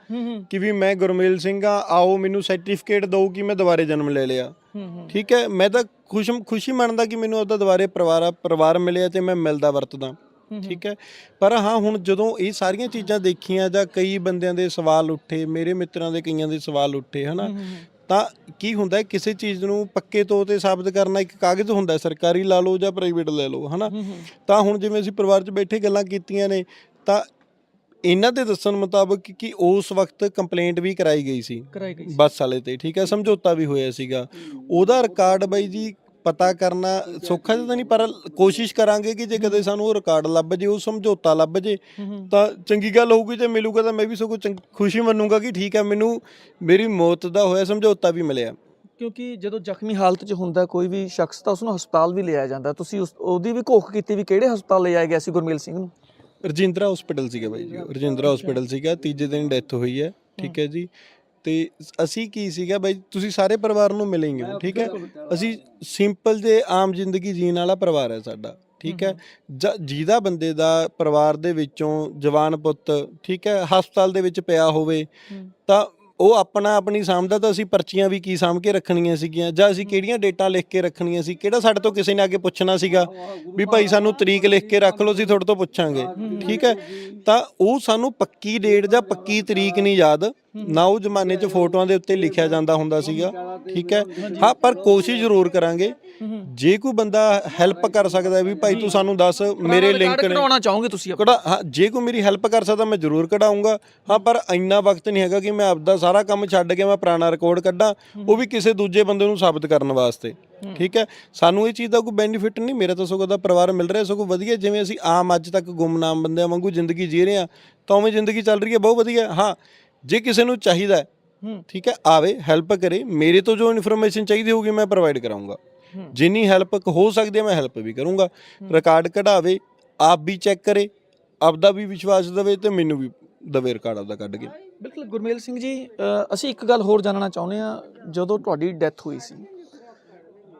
ਕਿ ਵੀ ਮੈਂ ਗੁਰਮੇਲ ਸਿੰਘ ਆ ਆਓ ਮੈਨੂੰ ਸਰਟੀਫਿਕੇਟ ਦਿਓ ਕਿ ਮੈਂ ਦੁਬਾਰੇ ਜਨਮ ਲੈ ਲਿਆ। ਠੀਕ ਹੈ ਮੈਂ ਤਾਂ ਖੁਸ਼ ਖੁਸ਼ੀ ਮੰਨਦਾ ਕਿ ਮੈਨੂੰ ਉਹਦਾ ਦੁਬਾਰੇ ਪਰਿਵਾਰ ਪਰਿਵਾਰ ਮਿਲਿਆ ਤੇ ਮੈਂ ਮਿਲਦਾ ਵਰਤਦਾ ਠੀਕ ਹੈ। ਪਰ ਹਾਂ ਹੁਣ ਜਦੋਂ ਇਹ ਸਾਰੀਆਂ ਚੀਜ਼ਾਂ ਦੇਖੀਆਂ ਜਾਂ ਕਈ ਬੰਦਿਆਂ ਦੇ ਸਵਾਲ ਉੱਠੇ ਮੇਰੇ ਮਿੱਤਰਾਂ ਦੇ ਕਈਆਂ ਦੇ ਸਵਾਲ ਉੱਠੇ ਹਨਾ ਤਾਂ ਕੀ ਹੁੰਦਾ ਕਿਸੇ ਚੀਜ਼ ਨੂੰ ਪੱਕੇ ਤੌਰ ਤੇ ਸਾਬਤ ਕਰਨਾ ਇੱਕ ਕਾਗਜ਼ ਹੁੰਦਾ ਸਰਕਾਰੀ ਲਾ ਲਓ ਜਾਂ ਪ੍ਰਾਈਵੇਟ ਲੈ ਲਓ ਹਨਾ। ਤਾਂ ਹੁਣ ਜਿਵੇਂ ਅਸੀਂ ਪਰਿਵਾਰ 'ਚ ਬੈਠੇ ਗੱਲਾਂ ਕੀਤੀਆਂ ਨੇ ਤਾਂ ਇਹਨਾਂ ਦੇ ਦੱਸਣ ਮੁਤਾਬਕ ਕਿ ਉਸ ਵਕਤ ਕੰਪਲੇਂਟ ਵੀ ਕਰਾਈ ਗਈ ਸੀ। ਕਰਾਈ ਗਈ ਬੱਸ ਵਾਲੇ ਤੇ ਠੀਕ ਹੈ ਸਮਝੌਤਾ ਵੀ ਹੋਇਆ ਸੀਗਾ। ਉਹਦਾ ਰਿਕਾਰਡ ਬਾਈ ਜੀ ਪਤਾ ਕਰਨਾ ਸੌਖਾ ਤਾਂ ਨਹੀਂ ਪਰ ਕੋਸ਼ਿਸ਼ ਕਰਾਂਗੇ ਕਿ ਜੇ ਕਦੇ ਸਾਨੂੰ ਉਹ ਰਿਕਾਰਡ ਲੱਭ ਜੇ ਉਹ ਸਮਝੌਤਾ ਲੱਭ ਜੇ ਤਾਂ ਚੰਗੀ ਗੱਲ ਹੋਊਗੀ ਜੇ ਮਿਲੂਗਾ ਤਾਂ ਮੈਂ ਵੀ ਸਗੋਂ ਚੰਗ- ਖੁਸ਼ੀ ਮੰਨੂਗਾ ਕਿ ਠੀਕ ਹੈ ਮੈਨੂੰ ਮੇਰੀ ਮੌਤ ਦਾ ਹੋਇਆ ਸਮਝੌਤਾ ਵੀ ਮਿਲਿਆ। ਕਿਉਂਕਿ ਜਦੋਂ ਜ਼ਖਮੀ ਹਾਲਤ 'ਚ ਹੁੰਦਾ ਕੋਈ ਵੀ ਸ਼ਖਸ ਤਾਂ ਉਸ ਨੂੰ ਹਸਪਤਾਲ ਵੀ ਲਿਆਇਆ ਜਾਂਦਾ। ਤੁਸੀਂ ਉਸ ਉਹਦੀ ਵੀ ਘੋਖ ਕੀਤੀ ਵੀ ਕਿਹੜੇ ਹਸਪਤਾਲ ਲਿਆਇਆ ਗਿਆ ਸੀ ਗੁਰਮੇਲ ਸਿੰਘ ਨੂੰ? ਰਜਿੰਦਰਾ ਹਸਪੀਟਲ ਸੀਗਾ ਬਾਈ ਜੀ। ਰਜਿੰਦਰਾ ਹਸਪੀਟਲ ਸੀਗਾ ਤੀਜੇ ਦਿਨ ਡੈਥ ਹੋਈ ਹੈ ਠੀਕ ਹੈ ਜੀ। ਤੇ ਅਸੀਂ ਕੀ ਸੀਗਾ ਬਾਈ ਤੁਸੀਂ ਸਾਰੇ ਪਰਿਵਾਰ ਨੂੰ ਮਿਲेंगे ਠੀਕ ਹੈ? ਅਸੀਂ ਸਿੰਪਲ ਜੇ ਆਮ ਜ਼ਿੰਦਗੀ ਜੀਣ ਵਾਲਾ ਪਰਿਵਾਰ ਹੈ ਸਾਡਾ ਠੀਕ ਹੈ? ਜਿਹਦਾ ਬੰਦੇ ਦਾ ਪਰਿਵਾਰ ਦੇ ਵਿੱਚੋਂ ਜਵਾਨ ਪੁੱਤ ਠੀਕ ਹੈ? ਹਸਪਤਾਲ ਦੇ ਵਿੱਚ ਪਿਆ ਹੋਵੇ ਤਾਂ ਉਹ ਆਪਣਾ ਆਪਣੀ ਸਾਂਭਦਾ ਤਾਂ ਅਸੀਂ ਪਰਚੀਆਂ ਵੀ ਕੀ ਸਾਂਭ ਕੇ ਰੱਖਣੀਆਂ ਸੀਗੀਆਂ? ਜਾਂ ਅਸੀਂ ਕਿਹੜੀਆਂ ਡੇਟਾ ਲਿਖ ਕੇ ਰੱਖਣੀਆਂ ਸੀ? ਕਿਹੜਾ ਸਾਡੇ ਤੋਂ ਕਿਸੇ ਨੇ ਅੱਗੇ ਪੁੱਛਣਾ ਸੀਗਾ ਵੀ ਭਾਈ ਸਾਨੂੰ ਤਰੀਕ ਲਿਖ ਕੇ ਰੱਖ ਲਓ, ਅਸੀਂ ਤੁਹਾਡੇ ਤੋਂ ਪੁੱਛਾਂਗੇ। ਠੀਕ ਹੈ? ਤਾਂ ਉਹ ਸਾਨੂੰ ਪੱਕੀ ਡੇਟ ਜਾਂ ਪੱਕੀ ਤਰੀਕ ਨਹੀਂ ਯਾਦ। ਨਾ ਉਹ ਜ਼ਮਾਨੇ 'ਚ ਫੋਟੋਆਂ ਦੇ ਉੱਤੇ ਲਿਖਿਆ ਜਾਂਦਾ ਹੁੰਦਾ ਸੀਗਾ ਠੀਕ ਹੈ? ਹਾਂ ਪਰ ਕੋਸ਼ਿਸ਼ ਜ਼ਰੂਰ ਕਰਾਂਗੇ। ਜੇ ਕੋਈ ਬੰਦਾ ਹੈਲਪ ਕਰ ਸਕਦਾ ਵੀ ਭਾਈ ਤੂੰ ਸਾਨੂੰ ਦੱਸ ਮੇਰੇ ਲਿੰਕ ਨੇ ਕਢਾਉਣਾ ਚਾਹੋਗੇ ਤੁਸੀਂ? ਕਢਾ ਹਾਂ ਜੇ ਕੋਈ ਮੇਰੀ ਹੈਲਪ ਕਰ ਸਕਦਾ ਮੈਂ ਜ਼ਰੂਰ ਕਢਾਉਂਗਾ ਹਾਂ ਪਰ ਇੰਨਾ ਵਕਤ ਨਹੀਂ ਹੈਗਾ ਕਿ ਮੈਂ ਆਪਦਾ ਸਾਰਾ ਕੰਮ ਛੱਡ ਕੇ ਮੈਂ ਪੁਰਾਣਾ ਰਿਕਾਰਡ ਕੱਢਾਂ ਉਹ ਵੀ ਕਿਸੇ ਦੂਜੇ ਬੰਦੇ ਨੂੰ ਸਾਬਤ ਕਰਨ ਵਾਸਤੇ ਠੀਕ ਹੈ? ਸਾਨੂੰ ਇਹ ਚੀਜ਼ ਦਾ ਕੋਈ ਬੈਨੀਫਿਟ ਨਹੀਂ ਮੇਰਾ ਤਾਂ ਸਗੋਂ ਦਾ ਪਰਿਵਾਰ ਮਿਲ ਰਿਹਾ ਸਗੋਂ ਵਧੀਆ ਜਿਵੇਂ ਅਸੀਂ ਆਮ ਅੱਜ ਤੱਕ ਗੁੰਮਨਾਮ ਬੰਦਿਆਂ ਵਾਂਗੂ ਜ਼ਿੰਦਗੀ ਜੀ ਰਹੇ ਹਾਂ ਤਾਂ ਉਵੇਂ ਜ਼ਿੰਦਗੀ ਚੱਲ ਰਹੀ ਹੈ ਬਹੁਤ ਵਧੀਆ। ਹਾਂ ਜੇ ਕਿਸੇ ਨੂੰ ਚਾਹੀਦਾ ਹੈ, ਠੀਕ ਹੈ ਆਵੇ ਹੈਲਪ ਕਰੇ ਮੇਰੇ ਤੋਂ ਜੋ ਇਨਫੋਰਮੇਸ਼ਨ ਚਾਹੀਦੀ ਹੋਊਗੀ ਮੈਂ ਪ੍ਰੋਵਾਈਡ ਕਰਾਉਂਗਾ ਜਿੰਨੀ ਹੈਲਪ ਹੋ ਸਕਦੀ ਹੈ ਮੈਂ ਹੈਲਪ ਵੀ ਕਰੂੰਗਾ। ਰਿਕਾਰਡ ਕਢਾਵੇ ਆਪ ਵੀ ਚੈੱਕ ਕਰੇ ਆਪਦਾ ਵੀ ਵਿਸ਼ਵਾਸ ਦੇਵੇ ਤੇ ਮੈਨੂੰ ਵੀ ਦਵੇ ਰਿਕਾਰਡ ਆਪਦਾ ਕੱਢ ਕੇ। ਬਿਲਕੁਲ ਗੁਰਮੇਲ ਸਿੰਘ ਜੀ ਅਸੀਂ ਇੱਕ ਗੱਲ ਹੋਰ ਜਾਣਨਾ ਚਾਹੁੰਦੇ ਆ ਜਦੋਂ ਤੁਹਾਡੀ ਡੈਥ ਹੋਈ ਸੀ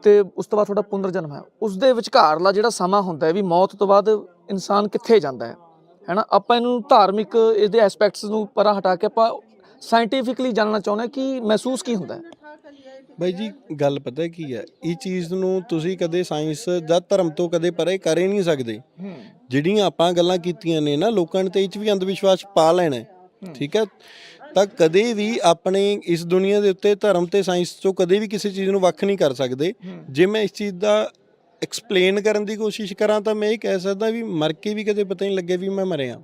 ਤੇ ਉਸ ਤੋਂ ਬਾਅਦ ਤੁਹਾਡਾ ਪੁਨਰ ਜਨਮ ਹੈ ਉਸ ਦੇ ਵਿਚਕਾਰਲਾ ਜਿਹੜਾ ਸਮਾਂ ਹੁੰਦਾ ਹੈ ਵੀ ਮੌਤ ਤੋਂ ਬਾਅਦ ਇਨਸਾਨ ਕਿੱਥੇ ਜਾਂਦਾ ਹੈ? ਹੈਨਾ? ਆਪਾਂ ਇਹਨੂੰ ਧਾਰਮਿਕ ਇਹਦੇ ਐਸਪੈਕਟਸ ਨੂੰ ਪਰਾਂ ਹਟਾ ਕੇ ਆਪਾਂ ਸਾਇੰਟੀਫਿਕਲੀ ਜਾਣਨਾ ਚਾਹੁੰਦੇ ਹਾਂ ਕਿ ਮਹਿਸੂਸ ਕੀ ਹੁੰਦਾ ਹੈ? ਬਾਈ ਜੀ ਗੱਲ ਪਤਾ ਕੀ ਹੈ? ਇਹ ਚੀਜ਼ ਨੂੰ ਤੁਸੀਂ ਕਦੇ ਸਾਇੰਸ ਜਾਂ ਧਰਮ ਤੋਂ ਕਦੇ ਪਰੇ ਕਰ ਹੀ ਨਹੀਂ ਸਕਦੇ। ਜਿਹੜੀਆਂ ਆਪਾਂ ਗੱਲਾਂ ਕੀਤੀਆਂ ਨੇ ਨਾ ਲੋਕਾਂ ਨੇ ਤੇ ਇਹ 'ਚ ਵੀ ਅੰਧ ਵਿਸ਼ਵਾਸ ਪਾ ਲੈਣਾ ਹੈ, ਠੀਕ ਹੈ? ਤਾਂ ਕਦੇ ਵੀ ਆਪਣੇ ਇਸ ਦੁਨੀਆ ਦੇ ਉੱਤੇ ਧਰਮ ਤੇ ਸਾਇੰਸ ਤੋਂ ਕਦੇ ਵੀ ਕਿਸੇ ਚੀਜ਼ ਨੂੰ ਵੱਖ ਨਹੀਂ ਕਰ ਸਕਦੇ। ਜੇ ਮੈਂ ਇਸ ਚੀਜ਼ ਦਾ ਐਕਸਪਲੇਨ ਕਰਨ ਦੀ ਕੋਸ਼ਿਸ਼ ਕਰਾਂ ਤਾਂ ਮੈਂ ਇਹ ਕਹਿ ਸਕਦਾ ਵੀ ਮਰ ਕੇ ਵੀ ਕਦੇ ਪਤਾ ਨਹੀਂ ਲੱਗਿਆ ਵੀ ਮੈਂ ਮਰਿਆ।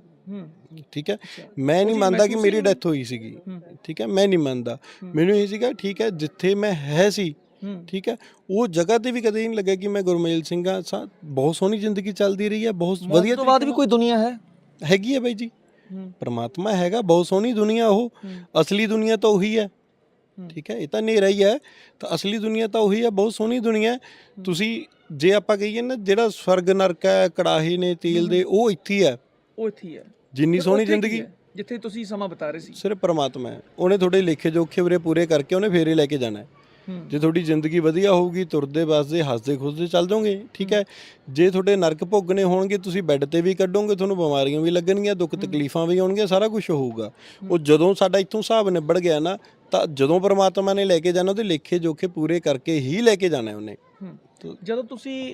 ਠੀਕ ਹੈ? ਮੈਂ ਨਹੀਂ ਮੰਨਦਾ ਕਿ ਮੇਰੀ ਡੈਥ ਹੋਈ ਸੀਗੀ। ਠੀਕ ਹੈ? ਮੈਂ ਨਹੀਂ ਮੰਨਦਾ। ਮੈਨੂੰ ਇਹ ਸੀਗਾ ਠੀਕ ਹੈ ਜਿੱਥੇ ਮੈਂ ਹੈ ਸੀ ਠੀਕ ਹੈ ਉਹ ਜਗ੍ਹਾ ਤੇ ਵੀ ਕਦੇ ਨਹੀਂ ਲੱਗਾ ਕਿ ਮੈਂ ਗੁਰਮੇਲ ਸਿੰਘ ਆ ਸਾ- ਬਹੁਤ ਸੋਹਣੀ ਜ਼ਿੰਦਗੀ ਚੱਲਦੀ ਰਹੀ ਹੈ ਬਹੁਤ ਵਧੀਆ ਉਸ ਤੋਂ ਬਾਅਦ ਵੀ ਕੋਈ ਦੁਨੀਆ ਹੈ? ਹੈਗੀ ਹੈ ਬਾਈ ਜੀ। ਪਰਮਾਤਮਾ ਹੈਗਾ ਬਹੁਤ ਸੋਹਣੀ ਦੁਨੀਆ ਉਹ। ਅਸਲੀ ਦੁਨੀਆ ਤਾਂ ਉਹੀ ਹੈ। ਠੀਕ ਹੈ ਇਹ ਤਾਂ ਹਨੇਰਾ ਹੀ ਹੈ। ਤਾਂ ਅਸਲੀ ਦੁਨੀਆ ਤਾਂ ਉਹੀ ਹੈ ਬਹੁਤ ਸੋਹਣੀ ਦੁਨੀਆ ਤੁਸੀਂ ਜੇ ਆਪਾਂ ਕਹੀਏ ਨਾ ਜਿਹੜਾ ਸਵਰਗ ਨਰਕ ਹੈ ਕੜਾਹੇ ਨੇ ਤੇਲ ਦੇ ਉਹ ਇੱਥੇ ਹੀ ਉਹ ਇੱਥੇ ਹੀ ਜਿੰਨੀ ਸੋਹਣੀ ਜ਼ਿੰਦਗੀ? ਜਿੱਥੇ ਤੁਸੀਂ ਸਮਾਂ ਬਿਤਾ ਰਹੇ ਸੀ। ਸਿਰਫ ਪਰਮਾਤਮਾ ਹੈ। ਉਹਨੇ ਤੁਹਾਡੇ ਲੇਖੇ ਜੋਖੇ ਉਰੇ ਪੂਰੇ ਕਰਕੇ ਉਹਨੇ ਫੇਰੇ ਲੈ ਕੇ ਜਾਣਾ ਹੂੰ। ਜੇ ਤੁਹਾਡੀ ਜ਼ਿੰਦਗੀ ਵਧੀਆ ਹੋਊਗੀ ਤੁਰਦੇ ਵਸਦੇ ਹੱਸਦੇ ਖੁੱਸਦੇ ਚੱਲ ਜਾਓਗੇ ਠੀਕ ਹੈ? ਜੇ ਤੁਹਾਡੇ ਨਰਕ ਭੋਗਣੇ ਹੋਣਗੇ ਤੁਸੀਂ ਬੈੱਡ ਤੇ ਵੀ ਕੱਢੋਗੇ ਤੁਹਾਨੂੰ ਬਿਮਾਰੀਆਂ ਵੀ ਲੱਗਣਗੀਆਂ ਦੁੱਖ ਤਕਲੀਫਾਂ ਵੀ ਆਉਣਗੀਆਂ ਸਾਰਾ ਕੁਝ ਹੋਊਗਾ। ਉਹ ਜਦੋਂ ਸਾਡਾ ਇੱਥੋਂ ਹਿਸਾਬ ਨਿਬੜ ਗਿਆ ਨਾ ਤਾਂ ਜਦੋਂ ਪਰਮਾਤਮਾ ਨੇ ਲੈ ਕੇ ਜਾਣਾ ਉਹਦੇ ਲੇਖੇ ਜੋਖੇ ਪੂਰੇ ਕਰਕੇ ਹੀ ਲੈ ਕੇ ਜਾਣਾ ਉਹਨੇ। ਜਦੋਂ ਤੁਸੀਂ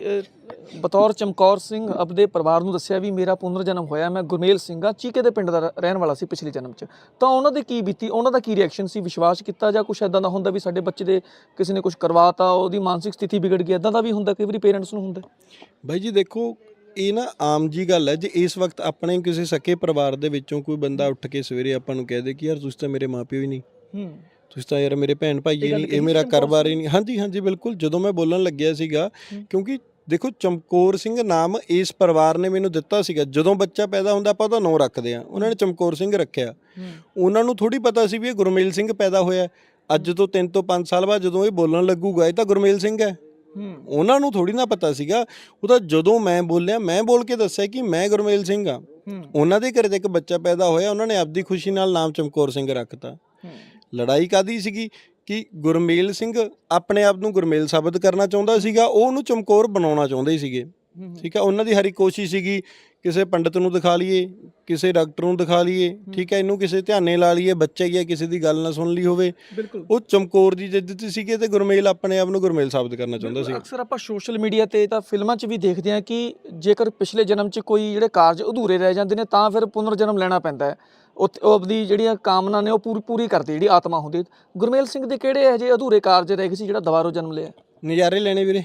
ਬਤੌਰ ਚਮਕੌਰ ਸਿੰਘ ਆਪਦੇ ਪਰਿਵਾਰ ਨੂੰ ਦੱਸਿਆ ਵੀ ਮੇਰਾ ਪੁਨਰ ਜਨਮ ਹੋਇਆ ਮੈਂ ਗੁਰਮੇਲ ਸਿੰਘ ਆ ਚੀਕੇ ਦੇ ਪਿੰਡ ਦਾ ਰਹਿਣ ਵਾਲਾ ਸੀ ਪਿਛਲੇ ਜਨਮ 'ਚ। ਤਾਂ ਉਹਨਾਂ ਦੇ ਕੀ ਬੀਤੀ ਉਹਨਾਂ ਦਾ ਕੀ ਰਿਐਕਸ਼ਨ ਸੀ? ਵਿਸ਼ਵਾਸ ਕੀਤਾ ਜਾਂ ਕੁਝ ਐਦਾਂ ਦਾ ਹੁੰਦਾ ਵੀ ਸਾਡੇ ਬੱਚੇ ਦੇ ਕਿਸੇ ਨੇ ਕੁਝ ਕਰਵਾਤਾ ਉਹਦੀ ਮਾਨਸਿਕ ਸਥਿਤੀ ਵਿਗੜ ਗਈ ਐਦਾਂ ਦਾ ਵੀ ਹੁੰਦਾ ਕਈ ਵਾਰੀ ਪੇਰੈਂਟਸ ਨੂੰ ਹੁੰਦਾ? ਬਾਈ ਜੀ ਦੇਖੋ ਇਹ ਨਾ ਆਮ ਜੀ ਗੱਲ ਹੈ ਜੇ ਇਸ ਵਕਤ ਆਪਣੇ ਕਿਸੇ ਸਕੇ ਪਰਿਵਾਰ ਦੇ ਵਿੱਚੋਂ ਕੋਈ ਬੰਦਾ ਉੱਠ ਕੇ ਸਵੇਰੇ ਆਪਾਂ ਨੂੰ ਕਹਿ ਦੇ ਕਿ ਯਾਰ ਤੁਸੀਂ ਤਾਂ ਮੇਰੇ ਮਾਪਿਓ ਹੀ ਨਹੀਂ। ਹੂੰ। ਤੁਸੀਂ ਤਾਂ ਯਾਰ ਮੇਰੇ ਭੈਣ ਭਾਈ ਗੱਲ ਨਹੀਂ ਇਹ ਮੇਰਾ ਘਰਬਾਰ ਹੀ ਨਹੀਂ ਹਾਂਜੀ ਹਾਂਜੀ ਬਿਲਕੁਲ। ਜਦੋਂ ਮੈਂ ਬੋਲਣ ਲੱਗਿਆ ਸੀਗਾ ਕਿਉਂਕਿ ਦੇਖੋ ਚਮਕੌਰ ਸਿੰਘ ਨਾਮ ਇਸ ਪਰਿਵਾਰ ਨੇ ਮੈਨੂੰ ਦਿੱਤਾ ਸੀਗਾ। ਜਦੋਂ ਬੱਚਾ ਪੈਦਾ ਹੁੰਦਾ ਆਪਾਂ ਉਹਦਾ ਨਾਂ ਰੱਖਦੇ ਆ ਉਹਨਾਂ ਨੇ ਚਮਕੌਰ ਸਿੰਘ ਰੱਖਿਆ। ਉਹਨਾਂ ਨੂੰ ਥੋੜੀ ਪਤਾ ਸੀ ਵੀ ਇਹ ਗੁਰਮੇਲ ਸਿੰਘ ਪੈਦਾ ਹੋਇਆ। ਅੱਜ ਤੋਂ 3 ਤੋਂ 5 ਸਾਲ ਬਾਅਦ ਜਦੋਂ ਇਹ ਬੋਲਣ ਲੱਗੂਗਾ ਇਹ ਤਾਂ ਗੁਰਮੇਲ ਸਿੰਘ ਹੈ। ਉਹਨਾਂ ਨੂੰ ਥੋੜੀ ਨਾ ਪਤਾ ਸੀਗਾ। ਉਹ ਤਾਂ ਜਦੋਂ ਮੈਂ ਬੋਲਿਆ ਮੈਂ ਬੋਲ ਕੇ ਦੱਸਿਆ ਕਿ ਮੈਂ ਗੁਰਮੇਲ ਸਿੰਘ ਆ ਹੂੰ। ਉਹਨਾਂ ਦੇ ਘਰੇ ਤੇ ਇੱਕ ਬੱਚਾ ਪੈਦਾ ਹੋਇਆ। ਉਹਨਾਂ ਨੇ ਆਪਦੀ ਖੁਸ਼ੀ ਨਾਲ ਨਾਮ ਚਮਕੌਰ ਸਿੰਘ ਰੱਖਤਾ। ਲੜਾਈ ਕਾਦੀ ਸੀਗੀ? ਕਿ ਗੁਰਮੇਲ ਸਿੰਘ ਆਪਣੇ ਆਪ ਨੂੰ ਗੁਰਮੇਲ ਸਾਬਤ ਕਰਨਾ ਚਾਹੁੰਦਾ ਸੀਗਾ ਉਹ ਉਹਨੂੰ ਚਮਕੌਰ ਬਣਾਉਣਾ ਚਾਹੁੰਦੇ ਸੀਗੇ। ਠੀਕ ਹੈ ਉਹਨਾਂ ਦੀ ਹਰੀ ਕੋਸ਼ਿਸ਼ ਸੀਗੀ ਕਿਸੇ ਪੰਡਤ ਨੂੰ ਦਿਖਾ ਲਈਏ ਕਿਸੇ ਡਾਕਟਰ ਨੂੰ ਦਿਖਾ ਲਈਏ ਠੀਕ ਹੈ ਇਹਨੂੰ ਕਿਸੇ ਧਿਆਨੇ ਲਾ ਲਈਏ ਬੱਚਾ ਹੀ ਹੈ ਕਿਸੇ ਦੀ ਗੱਲ ਨਾ ਸੁਣ ਲਈ ਹੋਵੇ। ਉਹ ਚਮਕੌਰ ਦੀ ਜਿੱਦ ਸੀਗੇ ਤੇ ਗੁਰਮੇਲ ਆਪਣੇ ਆਪ ਨੂੰ ਗੁਰਮੇਲ ਸਾਬਤ ਕਰਨਾ ਚਾਹੁੰਦਾ ਸੀ ਅਕਸਰ ਆਪਾਂ ਸੋਸ਼ਲ ਮੀਡੀਆ ਤੇ ਤਾਂ ਫਿਲਮਾਂ 'ਚ ਵੀ ਦੇਖਦੇ ਹਾਂ ਕਿ ਜੇਕਰ ਪਿਛਲੇ ਜਨਮ 'ਚ ਕੋਈ ਜਿਹੜੇ ਕਾਰਜ ਅਧੂਰੇ ਰਹਿ ਜਾਂਦੇ ਨੇ ਤਾਂ ਫਿਰ ਪੁਨਰ ਜਨਮ ਲੈਣਾ ਪੈਂਦਾ ਹੈ। ਉਹ ਆਪਦੀ ਜਿਹੜੀਆਂ ਕਾਮਨਾ ਨੇ ਉਹ ਪੂਰੀ ਪੂਰੀ ਕਰਦੀ ਜਿਹੜੀ ਆਤਮਾ ਹੁੰਦੀ। ਗੁਰਮੇਲ ਸਿੰਘ ਦੇ ਕਿਹੜੇ ਜਿਹੇ ਅਧੂਰੇ ਕਾਰਜ ਰਹਿ ਗਏ ਸੀ ਜਿਹੜਾ ਦੁਬਾਰਾ ਜਨਮ ਲਿਆ? ਨਜ਼ਾਰੇ ਲੈਣੇ ਵੀਰੇ।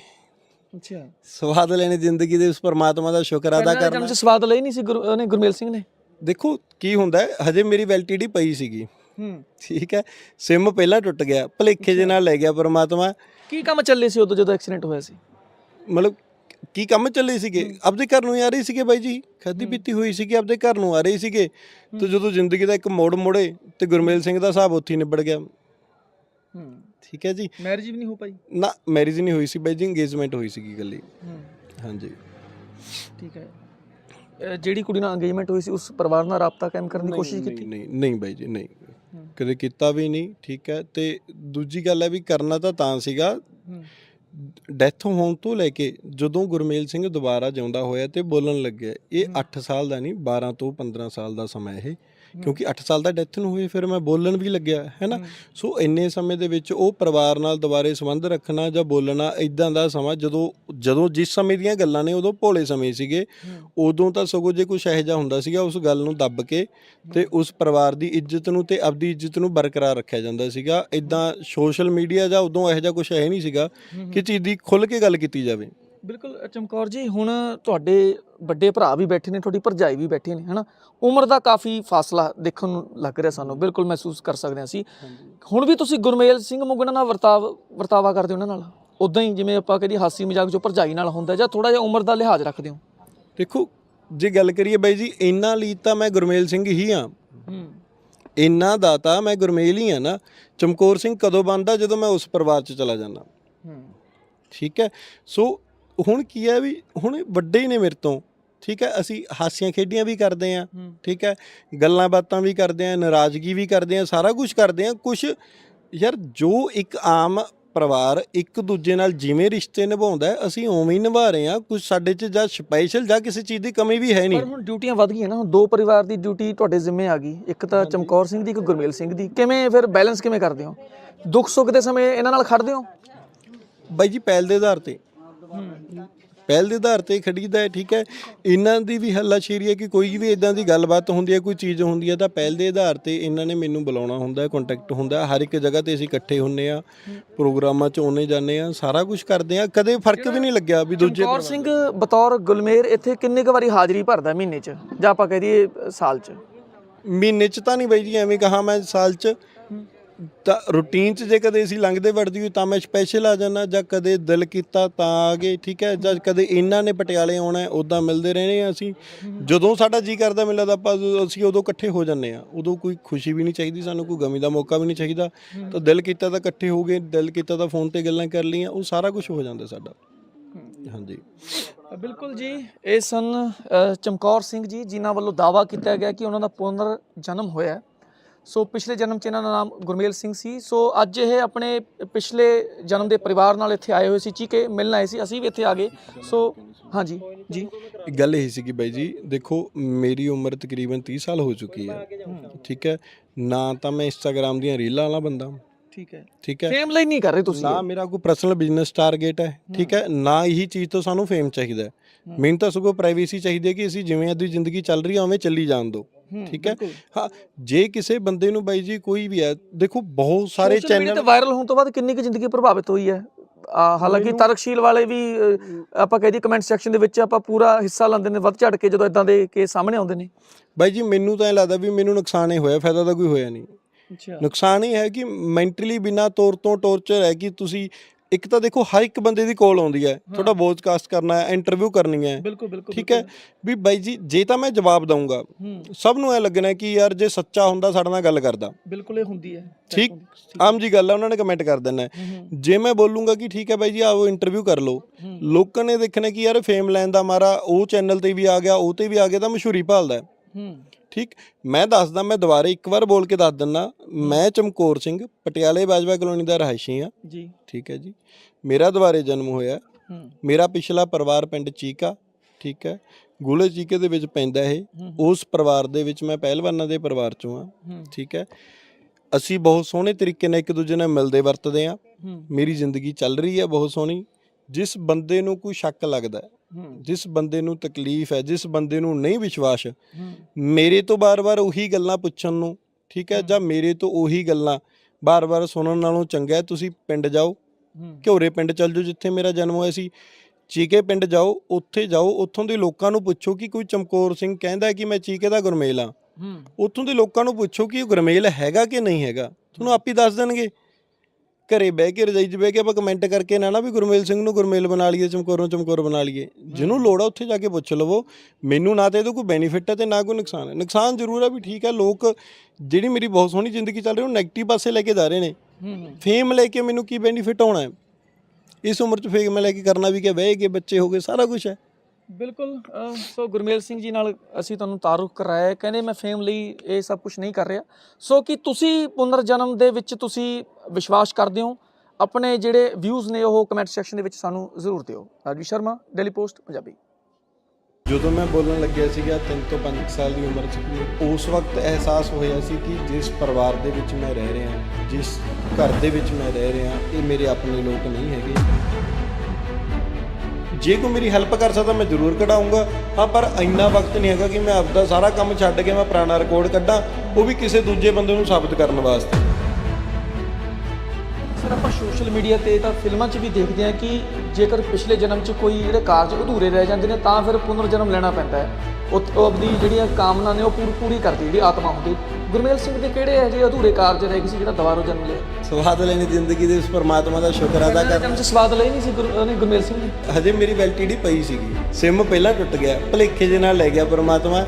ਅੱਛਾ। ਸਵਾਦ ਲੈਣੇ ਜ਼ਿੰਦਗੀ ਦੇ ਉਸ ਪਰਮਾਤਮਾ ਦਾ ਸ਼ੁਕਰ ਅਦਾ ਜਨਮ ਕਰਨਾ। 'ਚ ਸਵਾਦ ਲਈ ਨਹੀਂ ਸੀ ਗੁਰੂ- ਉਹਨੇ ਗੁਰਮੇਲ ਸਿੰਘ ਨੇ? ਦੇਖੋ ਕੀ ਹੁੰਦਾ ਹੈ ਹਜੇ ਮੇਰੀ ਵੈਲਿਡਿਟੀ ਪਈ ਸੀਗੀ। ਹੂੰ। ਠੀਕ ਹੈ ਸਿਮ ਪਹਿਲਾਂ ਟੁੱਟ ਗਿਆ ਭਲੇਖੇ ਦੇ ਨਾਲ ਲੈ ਗਿਆ ਪਰਮਾਤਮਾ। ਕੀ ਕੰਮ ਚੱਲੇ ਸੀ ਉਦੋਂ ਜਦੋਂ ਐਕਸੀਡੈਂਟ ਹੋਇਆ ਸੀ? ਮਤਲਬ ਕੀ ਕੰਮ ਚੱਲੇ ਸੀਗੇ? ਆਪਦੇ ਘਰ ਨੂੰ ਹੀ ਆ ਰਹੇ ਸੀਗੇ ਬਾਈ ਜੀ? ਖਾਦੀ ਪੀਤੀ ਹੋਈ ਸੀਗੀ ਆਪਦੇ ਘਰ ਨੂੰ ਆ ਰਹੇ ਸੀਗੇ। ਤੇ ਜਦੋਂ ਜ਼ਿੰਦਗੀ ਦਾ ਇੱਕ ਮੋੜ ਮੋੜੇ ਤੇ ਗੁਰਮੇਲ ਸਿੰਘ ਦਾ ਹਿਸਾਬ ਉੱਥੇ ਹੀ ਨਿਬੜ ਗਿਆ। ਹੂੰ। ਠੀਕ ਹੈ ਜੀ? ਮੈਰਿਜ ਵੀ ਨਹੀਂ ਹੋ ਪਾਈ? ਨਾ ਮੈਰਿਜ ਨਹੀਂ ਹੋਈ ਸੀ ਬਾਈ ਜੀ ਇੰਗੇਜਮੈਂਟ ਹੋਈ ਸੀਗੀ ਗੱਲੀ ਹੂੰ। ਹਾਂਜੀ। ਠੀਕ ਹੈ। ਅਹ ਜਿਹੜੀ ਕੁੜੀ ਨਾਲ ਅੰਗੇਜਮੈਂਟ ਹੋਈ ਸੀ ਉਸ ਪਰਿਵਾਰ ਨਾਲ ਰਾਬਤਾ ਕਾਇਮ ਕਰਨ ਦੀ ਕੋਸ਼ਿਸ਼ ਨਹੀਂ ਕੀਤੀ? ਨਹੀਂ ਨਹੀਂ ਬਾਈ ਜੀ ਨਹੀਂ। ਕਦੇ ਕੀਤਾ ਵੀ ਨਹੀਂ ਠੀਕ ਹੈ। ਤੇ ਦੂਜੀ ਗੱਲ ਹੈ ਵੀ ਕਰਨਾ ਤਾਂ ਤਾਂ ਸੀਗਾ। ਹੂੰ। ਡੈਥ ਹੋਣ ਤੋਂ ਲੈ ਕੇ ਜਦੋਂ ਗੁਰਮੇਲ ਸਿੰਘ ਦੁਬਾਰਾ ਜਿਉਂਦਾ ਹੋਇਆ ਤੇ ਬੋਲਣ ਲੱਗਿਆ ਇਹ 8 ਸਾਲ ਦਾ ਨਹੀਂ 12 ਤੋਂ 15 ਸਾਲ ਦਾ ਸਮਾਂ ਇਹ। ਕਿਉਂਕਿ 8 ਸਾਲ ਦਾ ਡੈਥ ਨੂੰ ਹੋਏ ਫਿਰ ਮੈਂ ਬੋਲਣ ਵੀ ਲੱਗਿਆ ਹੈ ਨਾ? ਸੋ ਇੰਨੇ ਸਮੇਂ ਦੇ ਵਿੱਚ ਉਹ ਪਰਿਵਾਰ ਨਾਲ ਦੁਬਾਰੇ ਸੰਬੰਧ ਰੱਖਣਾ ਜਾਂ ਬੋਲਣਾ ਇਦਾਂ ਦਾ ਸਮਾਂ ਜਦੋਂ ਜਦੋਂ ਜਿਸ ਸਮੇਂ ਦੀਆਂ ਗੱਲਾਂ ਨੇ ਉਦੋਂ ਭੋਲੇ ਸਮੇਂ ਸੀਗੇ। ਉਦੋਂ ਤਾਂ ਸਗੋਂ ਜੇ ਕੁਝ ਇਹੋ ਜਿਹਾ ਹੁੰਦਾ ਸੀਗਾ ਉਸ ਗੱਲ ਨੂੰ ਦੱਬ ਕੇ ਤੇ ਉਸ ਪਰਿਵਾਰ ਦੀ ਇੱਜ਼ਤ ਨੂੰ ਤੇ ਆਪਦੀ ਇੱਜ਼ਤ ਨੂੰ ਬਰਕਰਾਰ ਰੱਖਿਆ ਜਾਂਦਾ ਸੀਗਾ। ਇਦਾਂ ਸੋਸ਼ਲ ਮੀਡੀਆ ਜਾਂ ਉਦੋਂ ਇਹੋ ਜਿਹਾ ਕੁਝ ਹੈ ਨਹੀਂ ਸੀਗਾ ਕਿ ਚੀਜ਼ ਦੀ ਖੁੱਲ ਕੇ ਗੱਲ ਕੀਤੀ ਜਾਵੇ। ਬਿਲਕੁਲ ਚਮਕੌਰ ਜੀ ਹੁਣ ਤੁਹਾਡੇ ਵੱਡੇ ਭਰਾ ਵੀ ਬੈਠੇ ਨੇ ਤੁਹਾਡੀ ਭਰਜਾਈ ਵੀ ਬੈਠੀ ਨੇ ਹਨਾ? ਉਮਰ ਦਾ ਕਾਫੀ ਫਾਸਲਾ ਦੇਖਣ ਨੂੰ ਲੱਗ ਰਿਹਾ ਸਾਨੂੰ ਬਿਲਕੁਲ ਮਹਿਸੂਸ ਕਰ ਸਕਦੇ ਹਾਂ ਅਸੀਂ। ਹੁਣ ਵੀ ਤੁਸੀਂ ਗੁਰਮੇਲ ਸਿੰਘ ਮੁਗਣਾ ਨਾਲ ਵਰਤਾਵ ਵਰਤਾਵਾ ਕਰਦੇ ਹੋ ਉਹਨਾਂ ਨਾਲ? ਉਦਾਂ ਹੀ ਜਿਵੇਂ ਆਪਾਂ ਕਹਦੀ ਹਾਸੀ ਮਜ਼ਾਕ ਜੋ ਭਰਜਾਈ ਨਾਲ ਹੁੰਦਾ ਜਾਂ ਥੋੜਾ ਜਿਹਾ ਉਮਰ ਦਾ ਲਿਹਾਜ਼ ਰੱਖਦੇ ਹੋ? ਦੇਖੋ ਜੇ ਗੱਲ ਕਰੀਏ ਬਾਈ ਜੀ ਇਹਨਾਂ ਲਈ ਤਾਂ ਮੈਂ ਗੁਰਮੇਲ ਸਿੰਘ ਹੀ ਹੂੰ। ਇਹਨਾਂ ਦਾ ਤਾਂ ਮੈਂ ਗੁਰਮੇਲ ਹੀ ਹਾਂ ਨਾ ਚਮਕੌਰ ਸਿੰਘ ਕਦੋਂ ਬਣਦਾ? ਜਦੋਂ ਮੈਂ ਉਸ ਪਰਿਵਾਰ 'ਚ ਚਲਾ ਜਾਂਦਾ। ਠੀਕ ਹੈ? ਸੋ ਹੁਣ ਕੀ ਹੈ ਵੀ ਹੁਣ ਵੱਡੇ ਹੀ ਨੇ ਮੇਰੇ ਤੋਂ ਠੀਕ ਹੈ? ਅਸੀਂ ਹਾਸੀਆਂ ਖੇਡੀਆਂ ਵੀ ਕਰਦੇ ਆਂ ਠੀਕ ਹੈ? ਗੱਲਾਂ ਬਾਤਾਂ ਵੀ ਕਰਦੇ ਆਂ ਨਾਰਾਜ਼ਗੀ ਵੀ ਕਰਦੇ ਆਂ ਸਾਰਾ ਕੁਝ ਕਰਦੇ ਆਂ ਕੁਝ ਯਾਰ ਜੋ ਇੱਕ ਆਮ ਪਰਿਵਾਰ ਇੱਕ ਦੂਜੇ ਨਾਲ ਜਿਵੇਂ ਰਿਸ਼ਤੇ ਨਿਭਾਉਂਦਾ ਅਸੀਂ ਉਵੇਂ ਹੀ ਨਿਭਾ ਰਹੇ ਆਂ ਕੁਝ ਸਾਡੇ 'ਚ ਜਾਂ ਸਪੈਸ਼ਲ ਜਾਂ ਕਿਸੇ ਚੀਜ਼ ਦੀ ਕਮੀ ਵੀ ਹੈ ਨਹੀਂ। ਪਰ ਹੁਣ ਡਿਊਟੀਆਂ ਵੱਧ ਗਈਆਂ ਨਾ ਹੁਣ ਦੋ ਪਰਿਵਾਰ ਦੀ ਡਿਊਟੀ ਤੁਹਾਡੇ ਜ਼ਿੰਮੇ ਆ ਗਈ ਇੱਕ ਤਾਂ ਚਮਕੌਰ ਸਿੰਘ ਦੀ ਇੱਕ ਗੁਰਮੇਲ ਸਿੰਘ ਦੀ ਕਿਵੇਂ ਫਿਰ ਬੈਲੈਂਸ ਕਿਵੇਂ ਕਰਦੇ ਹੋ? ਦੁੱਖ ਸੁੱਖ ਦੇ ਸਮੇਂ ਇਹਨਾਂ ਨਾਲ ਖੜਦੇ ਹੋ? ਬਾਈ ਜੀ ਪਹਿਲ ਦੇ ਆਧਾਰ ਤੇ। ਪਹਿਲ ਦੇ ਆਧਾਰ ਤੇ ਖੜੀਦਾ ਹੈ ਠੀਕ ਹੈ। ਇਹਨਾਂ ਦੀ ਵੀ ਹੱਲਾਸ਼ੇਰੀ ਹੈ ਕਿ ਕੋਈ ਵੀ ਇਦਾਂ ਦੀ ਗੱਲਬਾਤ ਹੁੰਦੀ ਹੈ ਕੋਈ ਚੀਜ਼ ਹੁੰਦੀ ਹੈ ਤਾਂ ਪਹਿਲ ਦੇ ਆਧਾਰ ਤੇ ਇਹਨਾਂ ਨੇ ਮੈਨੂੰ ਬੁਲਾਉਣਾ ਹੁੰਦਾ ਹੈ ਕੰਟੈਕਟ ਹੁੰਦਾ ਹੈ। ਹਰ ਇੱਕ ਜਗ੍ਹਾ ਤੇ ਅਸੀਂ ਇਕੱਠੇ ਹੁੰਨੇ ਆ ਪ੍ਰੋਗਰਾਮਾਂ 'ਚ ਆਉਨੇ ਜਾਂਦੇ ਆ ਸਾਰਾ ਕੁਝ ਕਰਦੇ ਆ ਕਦੇ ਫ਼ਰਕ ਵੀ ਨਹੀਂ ਲੱਗਿਆ ਵੀ ਦੂਜੇ ਚਮਕੌਰ ਸਿੰਘ ਬਤੌਰ ਗੁਲਮੇਰ ਇੱਥੇ ਕਿੰਨੇ ਕੁ ਵਾਰੀ ਹਾਜ਼ਰੀ ਭਰਦਾ ਮਹੀਨੇ 'ਚ ਜਾਂ ਆਪਾਂ ਕਹਿ ਦਈਏ ਅ, ਸਾਲ 'ਚ? ਮਹੀਨੇ 'ਚ ਤਾਂ ਨਹੀਂ ਬਾਈ ਜੀ ਐਵੇਂ ਕਹਾ ਮੈਂ ਸਾਲ 'ਚ ਤਾਂ ਰੂਟੀਨ 'ਚ ਜੇ ਕਦੇ ਅਸੀਂ ਲੰਘਦੇ ਵੜਦੀ ਹੋਈ ਤਾਂ ਮੈਂ ਸਪੈਸ਼ਲ ਆ ਜਾਣਾ ਜਾਂ ਕਦੇ ਦਿਲ ਕੀਤਾ ਤਾਂ ਆ ਗਏ, ਠੀਕ ਹੈ? ਜਾਂ ਕਦੇ ਇਹਨਾਂ ਨੇ ਪਟਿਆਲੇ ਆਉਣਾ ਹੈ ਉਦਾਂ ਮਿਲਦੇ ਰਹਿਣੇ ਆ ਅਸੀਂ। ਜਦੋਂ ਸਾਡਾ ਜੀ ਕਰਦਾ ਮਿਲਦਾ ਆਪਾਂ ਅਸੀਂ ਉਦੋਂ ਇਕੱਠੇ ਹੋ ਜਾਂਦੇ ਆ ਉਦੋਂ ਕੋਈ ਖੁਸ਼ੀ ਵੀ ਨਹੀਂ ਚਾਹੀਦੀ, ਸਾਨੂੰ ਕੋਈ ਗਮੀ ਦਾ ਮੌਕਾ ਵੀ ਨਹੀਂ ਚਾਹੀਦਾ। ਤਾਂ ਦਿਲ ਕੀਤਾ ਤਾਂ ਇਕੱਠੇ ਹੋ ਗਏ, ਦਿਲ ਕੀਤਾ ਤਾਂ ਫੋਨ ਤੇ ਗੱਲਾਂ ਕਰ ਲਈਆਂ, ਉਹ ਸਾਰਾ ਕੁਝ ਹੋ ਜਾਂਦਾ ਸਾਡਾ। ਹਾਂਜੀ। ਬਿਲਕੁਲ ਜੀ, ਇਹ ਸਨ ਚਮਕੌਰ ਸਿੰਘ ਜੀ, ਜਿਨ੍ਹਾਂ ਵੱਲੋਂ ਦਾਵਾ ਕੀਤਾ ਗਿਆ ਕਿ ਉਹਨਾਂ ਦਾ ਪੁਨਰ ਜਨਮ ਹੋਇਆ ਸੋ ਪਿਛਲੇ ਜਨਮ 'ਚ ਇਹਨਾਂ ਦਾ ਨਾਮ ਗੁਰਮੇਲ ਸਿੰਘ ਸੀ। ਸੋ ਅੱਜ ਇਹ ਆਪਣੇ ਪਿਛਲੇ ਜਨਮ ਦੇ ਪਰਿਵਾਰ ਨਾਲ ਇੱਥੇ ਆਏ ਹੋਏ ਸੀ ਚੀਕੇ ਮਿਲਣ ਆਏ ਸੀ ਅਸੀਂ ਵੀ ਇੱਥੇ ਆ ਗਏ। ਸੋ ਹਾਂਜੀ ਜੀ। ਇੱਕ ਗੱਲ ਇਹ ਸੀ ਕਿ ਬਾਈ ਜੀ ਦੇਖੋ ਮੇਰੀ ਉਮਰ ਤਕਰੀਬਨ 30 ਸਾਲ ਹੋ ਚੁੱਕੀ ਹੈ। ਠੀਕ ਹੈ ਨਾ ਤਾਂ ਮੈਂ ਇੰਸਟਾਗ੍ਰam ਦੀਆਂ ਰੀਲਾਂ ਵਾਲਾ ਬੰਦਾ। ਠੀਕ ਹੈ। ਠੀਕ ਹੈ। ਫੇਮ ਲਈ ਨਹੀਂ ਕਰ ਰਹੇ ਤੁਸੀਂ ਨਾ ਮੇਰਾ ਕੋਈ ਪਰਸਨਲ ਬਿਜ਼ਨਸ ਟਾਰਗੇਟ ਹੈ। ਠੀਕ ਹੈ ਨਾ ਇਹੀ ਚੀਜ਼ ਤੋਂ ਸਾਨੂੰ ਫੇਮ ਚਾਹੀਦਾ ਹੈ। ਮੈਨੂੰ ਤਾਂ ਸਗੋਂ ਪ੍ਰਾਈਵੇਸੀ ਚਾਹੀਦੀ ਹੈ ਕਿ ਅਸੀਂ ਜਿਵੇਂ ਅੱਦੀ ਜ਼ਿੰਦਗੀ ਚੱਲ ਰਹੀ ਹੈ ਉਵੇਂ ਚੱਲੀ ਜਾਣ ਦਿਓ। ਠੀਕ ਹੈ। ਹਾਂ ਜੇ ਕਿਸੇ ਬੰਦੇ ਨੂੰ ਬਾਈ ਜੀ ਕੋਈ ਵੀ ਹੈ ਦੇਖੋ ਬਹੁਤ ਸਾਰੇ ਚੈਨਲ ਤੇ ਵਾਇਰਲ ਹੋਣ ਤੋਂ ਬਾਅਦ ਕਿੰਨੀ ਕੁ ਜ਼ਿੰਦਗੀ ਪ੍ਰਭਾਵਿਤ ਹੋਈ ਹੈ? ਆ, ਹਾਲਾਂਕਿ ਤਰਕਸ਼ੀਲ ਵਾਲੇ ਵੀ ਆਪਾਂ ਕਹਿ ਦਈਏ ਕਮੈਂਟ ਸੈਕਸ਼ਨ ਦੇ ਵਿੱਚ ਆਪਾਂ ਪੂਰਾ ਹਿੱਸਾ ਲੈਂਦੇ ਨੇ ਵੱਧ ਝੜ ਕੇ ਜਦੋਂ ਇਦਾਂ ਦੇ ਕੇਸ ਸਾਹਮਣੇ ਆਉਂਦੇ ਨੇ। ਬਾਈ ਜੀ ਮੈਨੂੰ ਤਾਂ ਇਹ ਲੱਗਦਾ ਵੀ ਮੈਨੂੰ ਨੁਕਸਾਨ ਹੀ ਹੋਇਆ ਫਾਇਦਾ ਤਾਂ ਕੋਈ ਹੋਇਆ ਨਹੀਂ। ਅੱਛਾ। ਨੁਕਸਾਨ ਇਹ ਹੈ ਕਿ ਮੈਂਟਲੀ ਬਿਨਾ ਤੌਰ ਤੋਂ ਟੌਰਚਰ ਹੈ ਕਿ ਤੁਸੀਂ ਇੱਕ ਤਾਂ ਦੇਖੋ ਹਰ ਇੱਕ ਬੰਦੇ ਦੀ ਕੋਲ ਆਉਂਦੀ ਹੈ। ਤੁਹਾਡਾ ਬੋਜ਼ਕਾਸਟ ਕਰਨਾ ਹੈ ਇੰਟਰਵਿਊ ਕਰਨੀ ਹੈ। ਬਿਲਕੁਲ ਬਿਲਕੁਲ ਠੀਕ ਹੈ? ਵੀ ਬਾਈ ਜੀ ਜੇ ਤਾਂ ਮੈਂ ਜਵਾਬ ਦਊਂਗਾ ਸਭ ਨੂੰ ਐ ਲੱਗਣਾ ਕਿ ਯਾਰ ਜੇ ਸੱਚਾ ਹੁੰਦਾ ਸਾਡੇ ਨਾਲ ਗੱਲ ਕਰਦਾ। ਬਿਲਕੁਲ ਇਹ ਹੁੰਦੀ ਹੈ। ਠੀਕ? ਆਮ ਜੀ ਗੱਲ ਹੈ ਉਹਨਾਂ ਨੇ ਕਮੈਂਟ ਕਰ ਦੇਣਾ ਜੇ ਮੈਂ ਬੋਲੂੰਗਾ ਕਿ ਠੀਕ ਹੈ ਬਾਈ ਜੀ ਆਓ ਇੰਟਰਵਿਊ ਕਰ ਲਓ। ਲੋਕਾਂ ਨੇ ਦੇਖਣਾ ਕਿ ਯਾਰ ਫੇਮ ਲੈਣ ਦਾ ਮਾਰਾ ਉਹ ਚੈਨਲ ਤੇ ਵੀ ਆ ਗਿਆ ਉਹ ਤੇ ਵੀ ਆ ਗਿਆ ਤਾਂ ਮਸ਼ਹੂਰੀ ਭਾਲਦਾ ਹੈ। ਠੀਕ ਮੈਂ ਦੱਸਦਾ ਮੈਂ ਦੁਬਾਰੇ ਇੱਕ ਵਾਰ ਬੋਲ ਕੇ ਦੱਸ ਦਿੰਨਾ ਮੈਂ ਚਮਕੌਰ ਸਿੰਘ ਪਟਿਆਲੇ ਬਾਜਵਾ ਕਲੋਨੀ ਦਾ ਰਹਾਇਸ਼ੀ ਹਾਂ। ਜੀ। ਠੀਕ ਹੈ ਜੀ। ਮੇਰਾ ਦੁਬਾਰੇ ਜਨਮ ਹੋਇਆ ਮੇਰਾ ਪਿਛਲਾ ਪਰਿਵਾਰ ਪਿੰਡ ਚੀਕਾ ਠੀਕ ਹੈ। ਗੂਲੇ ਚੀਕੇ ਦੇ ਵਿੱਚ ਪੈਂਦਾ ਇਹ। ਉਸ ਪਰਿਵਾਰ ਦੇ ਵਿੱਚ ਮੈਂ ਪਹਿਲਵਾਨਾਂ ਦੇ ਪਰਿਵਾਰ ਚੋਂ ਆ ਹੂੰ। ਠੀਕ ਹੈ। ਅਸੀਂ ਬਹੁਤ ਸੋਹਣੇ ਤਰੀਕੇ ਨਾਲ ਇੱਕ ਦੂਜੇ ਨਾਲ ਮਿਲਦੇ ਵਰਤਦੇ ਆ ਮੇਰੀ ਜ਼ਿੰਦਗੀ ਚੱਲ ਰਹੀ ਹੈ ਬਹੁਤ ਸੋਹਣੀ। ਜਿਸ ਬੰਦੇ ਨੂੰ ਕੋਈ ਸ਼ੱਕ ਲੱਗਦਾ ਜਿਸ ਬੰਦੇ ਨੂੰ ਤਕਲੀਫ ਹੈ ਜਿਸ ਬੰਦੇ ਨੂੰ ਨਹੀਂ ਵਿਸ਼ਵਾਸ ਮੇਰੇ ਤੋਂ ਬਾਰ-ਬਾਰ ਉਹੀ ਗੱਲਾਂ ਪੁੱਛਣ ਨੂੰ ਠੀਕ ਹੈ ਜਾਂ ਮੇਰੇ ਤੋਂ ਉਹੀ ਗੱਲਾਂ ਬਾਰ-ਬਾਰ ਸੁਣਨ ਨਾਲੋਂ ਚੰਗਾ ਹੈ ਤੁਸੀਂ ਪਿੰਡ ਜਾਓ ਘਿਓਰੇ ਪਿੰਡ ਚੱਲ ਜਾਓ ਜਿੱਥੇ ਮੇਰਾ ਜਨਮ ਹੋਇਆ ਸੀ ਚੀਕੇ ਪਿੰਡ ਜਾਓ ਉੱਥੇ ਜਾਓ ਉੱਥੋਂ ਦੇ ਲੋਕਾਂ ਨੂੰ ਪੁੱਛੋ ਕਿ ਕੋਈ ਚਮਕੌਰ ਸਿੰਘ ਕਹਿੰਦਾ ਕਿ ਮੈਂ ਚੀਕੇ ਦਾ ਗੁਰਮੇਲ ਆ ਉੱਥੋਂ ਦੇ ਲੋਕਾਂ ਨੂੰ ਪੁੱਛੋ ਕਿ ਉਹ ਗੁਰਮੇਲ ਹੈਗਾ ਕਿ ਨਹੀਂ ਹੈਗਾ ਤੁਹਾਨੂੰ ਆਪ ਹੀ ਦੱਸ ਦੇਣਗੇ। ਘਰੇ ਬਹਿ ਕੇ ਰਜਾਈ 'ਚ ਬਹਿ ਕੇ ਆਪਾਂ ਕਮੈਂਟ ਕਰਕੇ ਨਾ ਨਾ ਵੀ ਗੁਰਮੇਲ ਸਿੰਘ ਨੂੰ ਗੁਰਮੇਲ ਬਣਾ ਲਈਏ ਚਮਕੌਰੋਂ ਚਮਕੌਰ ਬਣਾ ਲਈਏ। ਜਿਹਨੂੰ ਲੋੜ ਆ ਉੱਥੇ ਜਾ ਕੇ ਪੁੱਛ ਲਵੋ। ਮੈਨੂੰ ਨਾ ਤੇ ਇਹਦਾ ਕੋਈ ਬੈਨੀਫਿਟ ਹੈ ਤੇ ਨਾ ਕੋਈ ਨੁਕਸਾਨ ਹੈ ਨੁਕਸਾਨ ਜ਼ਰੂਰ ਹੈ ਵੀ ਠੀਕ ਹੈ ਲੋਕ ਜਿਹੜੀ ਮੇਰੀ ਬਹੁਤ ਸੋਹਣੀ ਜ਼ਿੰਦਗੀ ਚੱਲ ਰਹੀ ਉਹ ਨੈਗੇਟਿਵ ਪਾਸੇ ਲੈ ਕੇ ਜਾ ਰਹੇ ਨੇ। ਫੇਮ ਲੈ ਕੇ ਮੈਨੂੰ ਕੀ ਬੈਨੀਫਿਟ ਹੋਣਾ ਹੈ? ਇਸ ਉਮਰ 'ਚ ਫੇਮ ਲੈ ਕੇ ਕਰਨਾ ਵੀ ਕਿ ਬਹਿ ਕੇ ਬੱਚੇ ਹੋ ਗਏ ਸਾਰਾ ਕੁਝ ਹੈ। ਬਿਲਕੁਲ ਸੋ ਗੁਰਮੇਲ ਸਿੰਘ ਜੀ ਨਾਲ ਅਸੀਂ ਤੁਹਾਨੂੰ ਤਾਰੁਕ ਕਰਾਇਆ, ਕਹਿੰਦੇ ਮੈਂ ਫੇਮ ਲਈ ਇਹ ਸਭ ਕੁਝ ਨਹੀਂ ਕਰ ਰਿਹਾ। ਸੋ ਕਿ ਤੁਸੀਂ ਪੁਨਰ ਜਨਮ ਦੇ ਵਿੱਚ ਤੁਸੀਂ ਵਿਸ਼ਵਾਸ ਕਰਦੇ ਹੋ? ਆਪਣੇ ਜਿਹੜੇ ਵਿਊਜ਼ ਨੇ ਉਹ ਕਮੈਂਟ ਸੈਕਸ਼ਨ ਦੇ ਵਿੱਚ ਸਾਨੂੰ ਜ਼ਰੂਰ ਦਿਓ। Rajvi Sharma daily post Punjabi. ਜਦੋਂ ਮੈਂ ਬੋਲਣ ਲੱਗਿਆ ਸੀਗਾ 3 ਤੋਂ 5 ਸਾਲ ਦੀ ਉਮਰ 'ਚ, ਉਸ ਵਕਤ ਅਹਿਸਾਸ ਹੋਇਆ ਸੀ ਕਿ ਜਿਸ ਪਰਿਵਾਰ ਦੇ ਵਿੱਚ ਮੈਂ ਰਹਿ ਰਿਹਾ, ਜਿਸ ਘਰ ਦੇ ਵਿੱਚ ਮੈਂ ਰਹਿ ਰਿਹਾ, ਇਹ ਮੇਰੇ ਆਪਣੇ ਲੋਕ ਨਹੀਂ ਹੈਗੇ। ਜੇ ਕੋਈ ਮੇਰੀ ਹੈਲਪ ਕਰ ਸਕਦਾ, ਮੈਂ ਜ਼ਰੂਰ ਕਢਾਊਂਗਾ। ਹਾਂ, ਪਰ ਇੰਨਾ ਵਕਤ ਨਹੀਂ ਹੈਗਾ ਕਿ ਮੈਂ ਆਪਦਾ ਸਾਰਾ ਕੰਮ ਛੱਡ ਕੇ ਮੈਂ ਪੁਰਾਣਾ ਰਿਕਾਰਡ ਕੱਢਾਂ, ਉਹ ਵੀ ਕਿਸੇ ਦੂਜੇ ਬੰਦੇ ਨੂੰ ਸਾਬਤ ਕਰਨ ਵਾਸਤੇ। ਸਰ, ਆਪਾਂ ਸੋਸ਼ਲ ਮੀਡੀਆ ਤੇ ਤਾਂ ਫਿਲਮਾਂ 'ਚ ਵੀ ਦੇਖਦੇ ਹਾਂ ਕਿ ਜੇਕਰ ਪਿਛਲੇ ਜਨਮ 'ਚ ਕੋਈ ਜਿਹੜੇ ਕਾਰਜ ਅਧੂਰੇ ਰਹਿ ਜਾਂਦੇ ਨੇ, ਤਾਂ ਫਿਰ ਪੁਨਰ ਜਨਮ ਲੈਣਾ ਪੈਂਦਾ ਹੈ। ਉਹ ਆਪਣੀ ਜਿਹੜੀਆਂ ਕਾਮਨਾ ਨੇ, ਉਹ ਪੂਰੀ ਪੂਰੀ ਕਰਦੀ ਜਿਹੜੀ ਆਤਮਾ ਹੁੰਦੀ ਗੁਰਮੇਲ ਸਿੰਘ ਦੇ ਕਿਹੜੇ ਇਹੋ ਜਿਹੇ ਅਧੂਰੇ ਕਾਰਜ ਰਹਿ ਗਏ ਸੀ ਜਿਹੜਾ ਦੁਬਾਰਾ ਜਨਮ ਲਿਆ? ਸਵਾਦ ਲੈਣੀ ਜ਼ਿੰਦਗੀ ਦੇ ਉਸ ਪਰਮਾਤਮਾ ਦਾ ਸ਼ੁਕਰ ਅਦਾ ਕਰ ਜਨਮ 'ਚ ਸਵਾਦ ਲਈ ਨਹੀਂ ਸੀ ਗੁਰ- ਗੁਰਮੇਲ ਸਿੰਘ ਨੇ? ਹਜੇ ਮੇਰੀ ਵੈਲਿਡਿਟੀ ਪਈ ਸੀਗੀ। ਸਿਮ ਪਹਿਲਾਂ ਟੁੱਟ ਗਿਆ ਭਲੇਖੇ ਦੇ ਨਾਲ ਲੈ ਗਿਆ ਪਰਮਾਤਮਾ।